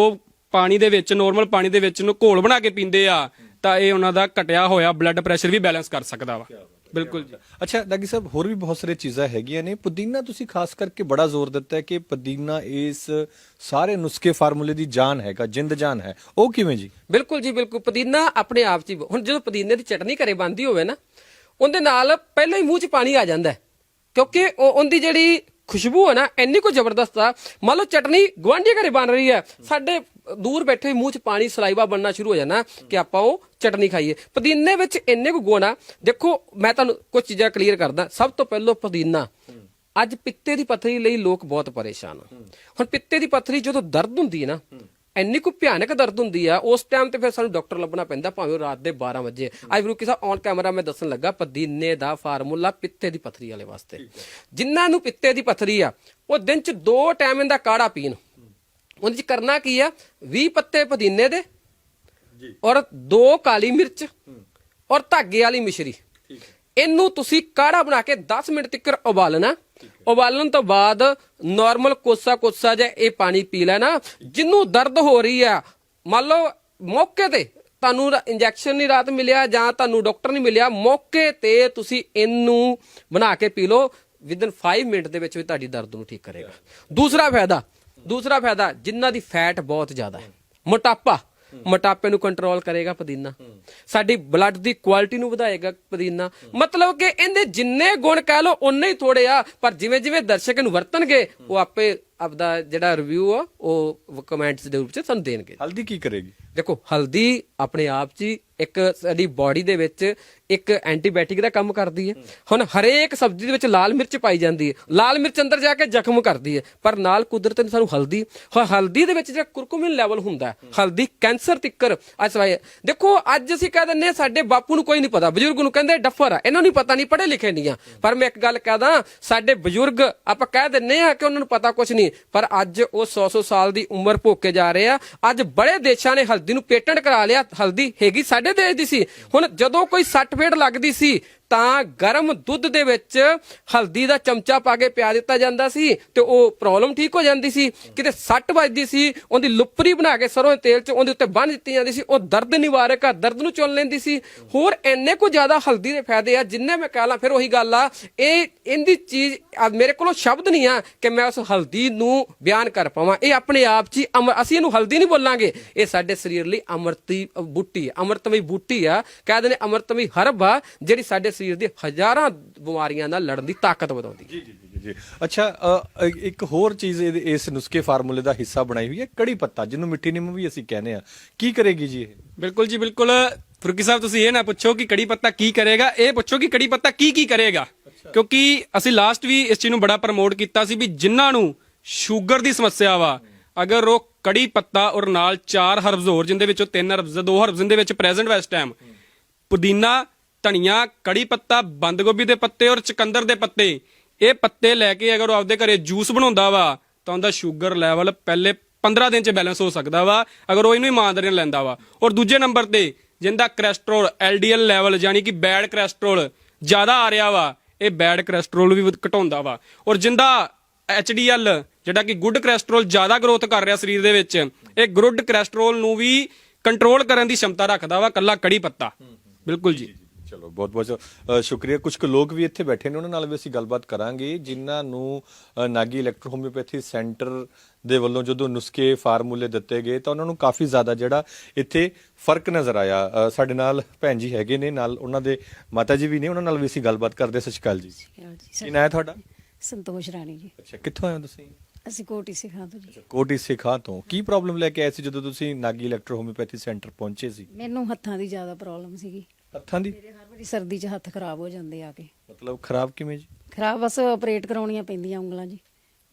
Speaker 2: ਪਾਣੀ ਦੇ ਵਿੱਚ ਨੋਰਮਲ ਪਾਣੀ ਦੇ ਵਿੱਚ ਨੂੰ ਘੋਲ ਬਣਾ ਕੇ ਪੀਂਦੇ ਆ ਤਾਂ ਇਹ ਉਹਨਾਂ ਦਾ ਘਟਿਆ ਹੋਇਆ ਬਲੱਡ ਪ੍ਰੈਸ਼ਰ ਵੀ ਬੈਲੈਂਸ ਕਰ ਸਕਦਾ ਵਾ। ਬਿਲਕੁਲ ਜੀ।
Speaker 1: ਅੱਛਾ ਦਾਗੀ ਸਾਹਿਬ ਹੋਰ ਵੀ ਬਹੁਤ ਸਾਰੇ ਚੀਜ਼ਾਂ ਹੈਗੀਆਂ ਨੇ। ਪੁਦੀਨਾ ਤੁਸੀਂ ਖਾਸ ਕਰਕੇ ਬੜਾ ਜ਼ੋਰ ਦਿੱਤਾ ਹੈ ਕਿ ਪੁਦੀਨਾ ਇਸ ਸਾਰੇ ਨੁਸਖੇ ਫਾਰਮੂਲੇ ਦੀ ਜਾਨ ਹੈਗਾ ਜਿੰਦ ਜਾਨ ਹੈ। ਉਹ ਕਿਵੇਂ ਜੀ?
Speaker 4: ਬਿਲਕੁਲ ਜੀ ਬਿਲਕੁਲ। ਪੁਦੀਨਾ ਆਪਣੇ ਆਪ 'ਚ ਹੀ ਹੁਣ ਜਦੋਂ ਪੁਦੀਨੇ ਦੀ ਚਟਨੀ ਘਰੇ ਬਣਦੀ ਹੋਵੇ ਨਾ ਉਹਦੇ ਨਾਲ ਪਹਿਲਾਂ ਹੀ ਮੂੰਹ 'ਚ ਪਾਣੀ ਆ ਜਾਂਦਾ ਕਿਉਂਕਿ ਉਹਦੀ ਜਿਹੜੀ ਖੁਸ਼ਬੂ ਹੈ ਨਾ, ਇੰਨੀ ਕੋ ਜ਼ਬਰਦਸਤ ਆ। ਮੰਨ ਲਓ ਚਟਨੀ ਗੁਆਂਢੀ ਘਰੇ ਬਣ ਰਹੀ ਹੈ। ਸਾਡੇ ਦੂਰ ਬੈਠੇ ਮੂੰਹ 'ਚ ਪਾਣੀ, ਸਲਾਈਵਾ ਬਣਨਾ ਸ਼ੁਰੂ ਹੋ ਜਾਣਾ ਕਿ ਆਪਾਂ ਉਹ ਚਟਨੀ ਖਾਈਏ। ਪੁਦੀਨੇ ਵਿੱਚ ਇੰਨੇ ਕੋ ਗੁਣ ਆ। ਦੇਖੋ, ਮੈਂ ਤੁਹਾਨੂੰ ਕੁਝ ਚੀਜ਼ਾਂ ਕਲੀਅਰ ਕਰਦਾ। ਸਭ ਤੋਂ ਪਹਿਲਾਂ ਪੁਦੀਨਾ। ਅੱਜ ਪਿੱਤੇ ਦੀ ਪੱਥਰੀ ਲਈ ਲੋਕ ਬਹੁਤ ਪਰੇਸ਼ਾਨ ਆ। ਹੁਣ ਪਿੱਤੇ ਦੀ ਪੱਥਰੀ ਜਦੋਂ ਦਰਦ ਹੁੰਦੀ ਹੈ ਨਾ ਇੰਨੀ ਕੁ ਭਿਆਨਕ ਦਰਦ ਹੁੰਦੀ ਆ ਉਸ ਟਾਈਮ ਤੇ ਫਿਰ ਸਾਨੂੰ ਡਾਕਟਰ ਲੱਭਣਾ ਪੈਂਦਾ ਭਾਵੇਂ ਰਾਤ ਦੇ 12 ਵਜੇ। ਅੱਜ ਵੀ ਕਿਸੇ ਔਨ ਕੈਮਰਾ ਮੈਂ ਦੱਸਣ ਲੱਗਾ ਪਦੀਨੇ ਦਾ ਫਾਰਮੂਲਾ ਪਿੱਤੇ ਦੀ ਪੱਥਰੀ ਵਾਲੇ ਵਾਸਤੇ। ਜਿਨ੍ਹਾਂ ਨੂੰ ਪਿੱਤੇ ਦੀ ਪੱਥਰੀ ਆ ਉਹ ਦਿਨ ਚ ਦੋ ਟਾਈਮ ਇਹਦਾ ਕਾੜਾ ਪੀਣ। ਉਹਦੇ ਚ ਕਰਨਾ ਕੀ ਆ 20 ਪੱਤੇ ਪੁਦੀਨੇ ਦੇ ਔਰ ਦੋ ਕਾਲੀ ਮਿਰਚ ਔਰ ਧਾਗੇ ਵਾਲੀ ਮਿਸ਼ਰੀ। ਇਹਨੂੰ ਤੁਸੀਂ ਕਾੜਾ ਬਣਾ ਕੇ 10 ਮਿੰਟ ਤੱਕ ਉਬਾਲਣਾ ਉਬਾਲਣ ਤੋਂ ਬਾਅਦ ਨਾਰਮਲ ਕੋਸਾ ਕੋਸਾ ਜਿਹਾ ਇਹ ਪਾਣੀ ਪੀ ਲੈਣਾ, ਜਿੰਨੂੰ ਦਰਦ ਹੋ ਰਹੀ ਆ, ਮੰਨ ਲਓ ਮੌਕੇ ਤੇ ਤੁਹਾਨੂੰ ਇੰਜੈਕਸ਼ਨ ਨਹੀਂ ਰਾਤ ਮਿਲਿਆ ਜਾਂ ਤੁਹਾਨੂੰ ਡਾਕਟਰ ਨਹੀਂ ਮਿਲਿਆ, ਮੌਕੇ ਤੇ ਤੁਸੀਂ ਇਹਨੂੰ ਬਣਾ ਕੇ ਪੀ ਲਓ ਵਿਦਨ 5 ਮਿੰਟ ਦੇ ਵਿੱਚ ਵੀ ਤੁਹਾਡੀ ਦਰਦ ਨੂੰ ਠੀਕ ਕਰੇਗਾ। ਦੂਸਰਾ ਫਾਇਦਾ ਦੂਸਰਾ ਫਾਇਦਾ ਜਿਨ੍ਹਾਂ ਦੀ ਫੈਟ ਬਹੁਤ ਜ਼ਿਆਦਾ ਹੈ, ਮੋਟਾਪਾ। ਮੋਟਾਪੇ ਨੂੰ ਕੰਟਰੋਲ ਕਰੇਗਾ ਪੁਦੀਨਾ। ਸਾਡੀ ਬਲੱਡ ਦੀ ਕੁਆਲਿਟੀ ਨੂੰ ਵਧਾਏਗਾ ਪੁਦੀਨਾ। ਮਤਲਬ ਕਿ ਇਹਦੇ ਜਿੰਨੇ ਗੁਣ ਕਹਿ ਲਓ ਉਨੇ ਹੀ ਥੋੜੇ ਆ, ਪਰ ਜਿਵੇਂ ਜਿਵੇਂ ਦਰਸ਼ਕ ਨੂੰ ਵਰਤਣਗੇ, ਉਹ ਆਪੇ ਆਪਦਾ ਜਿਹੜਾ ਰਿਵਿਊ ਆ ਉਹ ਕਮੈਂਟਸ ਦੇ ਰੂਪ ਚ ਸਾਨੂੰ ਦੇਣਗੇ।
Speaker 1: ਹਲਦੀ ਕੀ ਕਰੇਗੀ?
Speaker 4: ਦੇਖੋ ਹਲਦੀ ਆਪਣੇ ਆਪ 'ਚ ਹੀ ਇੱਕ ਸਾਡੀ ਬਾਡੀ ਦੇ ਵਿੱਚ ਇੱਕ ਐਂਟੀਬਾਇਓਟਿਕ ਦਾ ਕੰਮ ਕਰਦੀ ਹੈ। ਹੁਣ ਹਰੇਕ ਸਬਜ਼ੀ ਦੇ ਵਿੱਚ ਲਾਲ ਮਿਰਚ ਪਾਈ ਜਾਂਦੀ ਹੈ। ਲਾਲ ਮਿਰਚ ਅੰਦਰ ਜਾ ਕੇ ਜ਼ਖਮ ਕਰਦੀ ਹੈ। ਪਰ ਨਾਲ ਕੁਦਰਤ ਨੇ ਸਾਨੂੰ ਹਲਦੀ ਹੁਣ ਹਲਦੀ ਦੇ ਵਿੱਚ ਜਿਹੜਾ ਕੁਰਕੁਮਿਨ ਲੈਵਲ ਹੁੰਦਾ ਹੈ, ਹਲਦੀ ਕੈਂਸਰ ਤਿੱਕਰ ਅਸਵਾਏ ਦੇਖੋ ਅੱਜ ਅਸੀਂ ਕਹਿ ਦਿੰਦੇ ਹਾਂ ਸਾਡੇ ਬਾਪੂ ਨੂੰ ਕੋਈ ਨਹੀਂ ਪਤਾ ਬਜ਼ੁਰਗ ਨੂੰ ਕਹਿੰਦੇ ਡੱਫਰ ਆ ਇਹਨਾਂ ਨੂੰ ਪਤਾ ਨਹੀਂ ਪੜ੍ਹੇ ਲਿਖੇ ਨਹੀਂ ਆ। ਪਰ ਮੈਂ ਇੱਕ ਗੱਲ ਕਹਦਾ ਸਾਡੇ ਬਜ਼ੁਰਗ ਆਪਾਂ ਕਹਿ ਦਿੰਨੇ ਆ ਕਿ ਉਹਨਾਂ ਨੂੰ ਪਤਾ ਕੁਝ ਨਹੀਂ ਨਹੀਂ ਪਰ ਅੱਜ ਉਹ 100-100 ਸਾਲ ਦੀ ਉਮਰ ਭੋਗ ਕੇ ਜਾ ਰਹੇ ਆ। ਅੱਜ ਬੜੇ ਦੇਸ਼ਾਂ ਨੇ ਹਲਦੀ ਨੂੰ ਪੇਟੈਂਟ ਕਰਾ ਲਿਆ। ਹਲਦੀ ਹੈਗੀ ਸਾਡੇ ਦੇਸ਼ ਦੀ ਸੀ। ਹੁਣ ਜਦੋਂ ਕੋਈ ਸੱਟ ਫੇੜ ਲੱਗਦੀ ਸੀ ਤਾਂ ਗਰਮ ਦੁੱਧ ਦੇ ਵਿੱਚ ਹਲਦੀ ਦਾ ਚਮਚਾ ਪਾ ਕੇ ਪਿਆ ਦਿੱਤਾ ਜਾਂਦਾ ਸੀ ਤੇ ਉਹ ਪ੍ਰੋਬਲਮ ਠੀਕ ਹੋ ਜਾਂਦੀ ਸੀ। ਕਿਤੇ ਸੱਟ ਵੱਜਦੀ ਸੀ, ਉਹਦੀ ਲੁੱਪਰੀ ਬਣਾ ਕੇ ਸਰੋਂ ਦੇ ਤੇਲ 'ਚ ਉਹਦੇ ਉੱਤੇ ਬੰਨ੍ਹ ਦਿੱਤੀ ਜਾਂਦੀ ਸੀ, ਉਹ ਦਰਦ ਨਿਵਾਰਕ ਆ, ਦਰਦ ਨੂੰ ਚੁਣ ਲੈਂਦੀ ਸੀ। ਹੋਰ ਇੰਨੇ ਕੋ ਜ਼ਿਆਦਾ ਹਲਦੀ ਦੇ ਫਾਇਦੇ ਆ, ਜਿੰਨੇ ਮੈਂ ਕਹਾਂ ਫਿਰ ਉਹੀ ਗੱਲ ਆ, ਇਹ ਇਹਦੀ ਚੀਜ਼ ਮੇਰੇ ਕੋਲੋਂ ਸ਼ਬਦ ਨਹੀਂ ਆ ਕਿ ਮੈਂ ਉਸ ਹਲਦੀ ਨੂੰ ਬਿਆਨ ਕਰ ਪਾਵਾਂ। ਇਹ ਆਪਣੇ ਆਪ 'ਚ ਹੀ ਅਮਰ ਅਸੀਂ ਇਹਨੂੰ ਹਲਦੀ ਨਹੀਂ ਬੋਲਾਂਗੇ। ਇਹ ਸਾਡੇ ਸਰੀਰ ਲਈ ਅਮਰਤੀ ਬੂਟੀ ਆ, ਅਮਰਤਮਈ ਬੂਟੀ ਆ। ਕਹਿੰਦੇ ਨੇ ਅਮਰਤਮਈ ਹਰਬ ਆ, ਜਿਹੜੀ ਸਾਡੇ ਸਰੀਰ ਦੀ ਹਜ਼ਾਰਾਂ ਬਿਮਾਰੀਆਂ ਨਾਲ ਲੜਨ ਦੀ ਤਾਕਤ ਵਧਾਉਂਦੀ
Speaker 1: ਜੀ ਜੀ ਜੀ ਜੀ ਅੱਛਾ ਅ, ਇੱਕ ਹੋਰ ਚੀਜ਼ ਇਹਦੇ- ਇਸ ਨੁਸਖੇ ਫਾਰਮੂਲੇ ਦਾ ਹਿੱਸਾ ਬਣਾਈ ਹੋਈ ਹੈ ਕੜੀ ਪੱਤਾ ਜਿਹਨੂੰ ਮਿੱਠੀ ਨਿੰਮ ਵੀ ਅਸੀਂ ਕਹਿੰਦੇ ਆ ਕੀ ਕਰੇਗੀ ਜੀ ਇਹ?
Speaker 2: ਬਿਲਕੁਲ ਜੀ ਬਿਲਕੁਲ। ਫਰੂਕੀ ਸਾਹਿਬ ਤੁਸੀਂ ਇਹ ਨਾ ਪੁੱਛੋ ਕਿ ਕੜੀ ਪੱਤਾ ਕੀ ਕਰੇਗਾ। ਇਹ ਪੁੱਛੋ ਕਿ ਕੜੀ ਪੱਤਾ ਕੀ ਕੀ ਕਰੇਗਾ। ਕਿਉਂਕਿ ਅਸੀਂ ਲਾਸਟ ਵੀ ਇਸ ਚੀਜ਼ ਨੂੰ ਬੜਾ ਪ੍ਰਮੋਟ ਕੀਤਾ ਸੀ ਵੀ ਜਿਨ੍ਹਾਂ ਨੂੰ ਸ਼ੂਗਰ ਦੀ ਸਮੱਸਿਆ ਵਾ ਅਗਰ ਉਹ ਕੜੀ ਪੱਤਾ ਔਰ ਨਾਲ ਚਾਰ ਹਰਬਸ ਹੋਰ ਜਿੰਦੇ ਵਿੱਚੋਂ ਤਿੰਨ ਹਰਬਸ ਦੋ ਹਰਬਸ ਦੇ ਵਿੱਚ ਪ੍ਰੈਜ਼ੈਂਟ ਵੈਸ ਟਾਈਮ ਪੁਦੀਨਾ ਧਨੀਆ ਕੜੀ ਪੱਤਾ ਬੰਦ ਗੋਭੀ ਦੇ ਪੱਤੇ ਔਰ ਚਕੰਦਰ ਦੇ ਪੱਤੇ। ਇਹ ਪੱਤੇ ਲੈ ਕੇ ਅਗਰ ਉਹ ਆਪਦੇ ਘਰੇ ਜੂਸ ਬਣਾਉਂਦਾ ਵਾ ਤਾਂ ਉਹਦਾ ਸ਼ੂਗਰ ਲੈਵਲ ਪਹਿਲੇ 15 ਦਿਨ ਚ ਬੈਲੈਂਸ ਹੋ ਸਕਦਾ ਵਾ ਅਗਰ ਉਹ ਇਹਨੂੰ ਇਮਾਨਦਾਰੀ ਨਾਲ ਲੈਂਦਾ ਵਾ। ਔਰ ਦੂਜੇ ਨੰਬਰ ਤੇ ਜਿੰਦਾ ਕੋਲੇਸਟ੍ਰੋਲ ਐਲਡੀਐਲ ਲੈਵਲ ਯਾਨੀ ਕਿ ਬੈਡ ਕੋਲੇਸਟ੍ਰੋਲ ਜ਼ਿਆਦਾ ਆ ਰਿਹਾ ਵਾ ਇਹ ਬੈਡ ਕੋਲੇਸਟ੍ਰੋਲ ਵੀ ਘਟਾਉਂਦਾ ਵਾ। ਔਰ ਜਿੰਦਾ ਐਚਡੀਐਲ ਜਿਹੜਾ ਕਿ ਗੁੱਡ ਕੋਲੇਸਟ੍ਰੋਲ ਜ਼ਿਆਦਾ ਗਰੋਥ ਕਰ ਰਿਹਾ ਸਰੀਰ ਦੇ ਵਿੱਚ ਇਹ ਗੁੱਡ ਕੋਲੇਸਟ੍ਰੋਲ ਨੂੰ ਵੀ ਕੰਟਰੋਲ ਕਰਨ ਦੀ ਸ਼ਮਤਾ ਰੱਖਦਾ ਵਾ ਕੱਲਾ ਕੜੀ ਪੱਤਾ। ਬਿਲਕੁਲ ਜੀ।
Speaker 1: ਚਲੋ ਬਹੁਤ ਬਹੁਤ ਸ਼ੁਕਰੀਆ। ਕੁਝ ਕੁ ਲੋਕ ਵੀ ਇੱਥੇ ਬੈਠੇ ਨੇ ਉਹਨਾਂ ਨਾਲ ਵੀ ਅਸੀਂ ਗੱਲਬਾਤ ਕਰਾਂਗੇ ਜਿਨ੍ਹਾਂ ਨੂੰ ਨਾਗੀ ਇਲੈਕਟ੍ਰੋ ਹੋਮਿਓਪੈਥੀ ਸੈਂਟਰ ਦੇ ਵੱਲੋਂ ਜਦੋਂ ਨੁਸਖੇ ਫਾਰਮੂਲੇ ਦਿੱਤੇ ਗਏ ਤਾਂ ਉਹਨਾਂ ਨੂੰ ਕਾਫੀ ਜ਼ਿਆਦਾ ਜਿਹੜਾ ਇੱਥੇ ਫ਼ਰਕ ਨਜ਼ਰ ਆਇਆ। ਸਾਡੇ ਨਾਲ ਭੈਣ ਜੀ ਹੈਗੇ ਨੇ ਨਾਲ ਉਹਨਾਂ ਦੇ ਮਾਤਾ ਜੀ ਵੀ ਨੇ ਉਹਨਾਂ ਨਾਲ ਵੀ ਅਸੀਂ ਗੱਲਬਾਤ ਕਰਦੇ ਸਤਿ ਸ਼੍ਰੀ ਅਕਾਲ ਜੀ। ਕੀ ਨਾਂ ਹੈ ਤੁਹਾਡਾ?
Speaker 3: ਸੰਤੋਸ਼ ਰਾਣੀ ਜੀ।
Speaker 1: ਅੱਛਾ ਕਿੱਥੋਂ ਆਏ ਹੋ ਤੁਸੀਂ?
Speaker 3: ਅਸੀਂ ਕੋਟੀ ਸਿਖਾ ਤੋਂ ਜੀ।
Speaker 1: ਕੋਟੀ ਸਿਖਾ ਤੋਂ। ਕੀ ਪ੍ਰੋਬਲਮ ਲੈ ਕੇ ਆਏ ਸੀ ਜਦੋਂ ਤੁਸੀਂ ਨਾਗੀ ਇਲੈਕਟ੍ਰੋ ਹੋਮਿਓਪੈਥੀ ਸੈਂਟਰ ਪਹੁੰਚੇ ਸੀ?
Speaker 3: ਮੈਨੂੰ ਹੱਥਾਂ ਦੀ ਜ਼ਿਆਦਾ ਪ੍ਰੋਬਲਮ ਸੀਗੀ।
Speaker 1: ਹੱਥਾਂ ਦੀ?
Speaker 3: ਮੇਰੇ ਹਰ ਵਾਰੀ ਸਰਦੀ 'ਚ ਹੱਥ ਖਰਾਬ ਹੋ ਜਾਂਦੇ ਆ ਕੇ।
Speaker 1: ਮਤਲਬ ਖਰਾਬ ਕਿਵੇਂ ਜੀ?
Speaker 3: ਖਰਾਬ ਬਸ ਆਪਰੇਟ ਕਰਾਉਣੀਆਂ ਪੈਂਦੀਆਂ ਉਂਗਲਾਂ ਜੀ।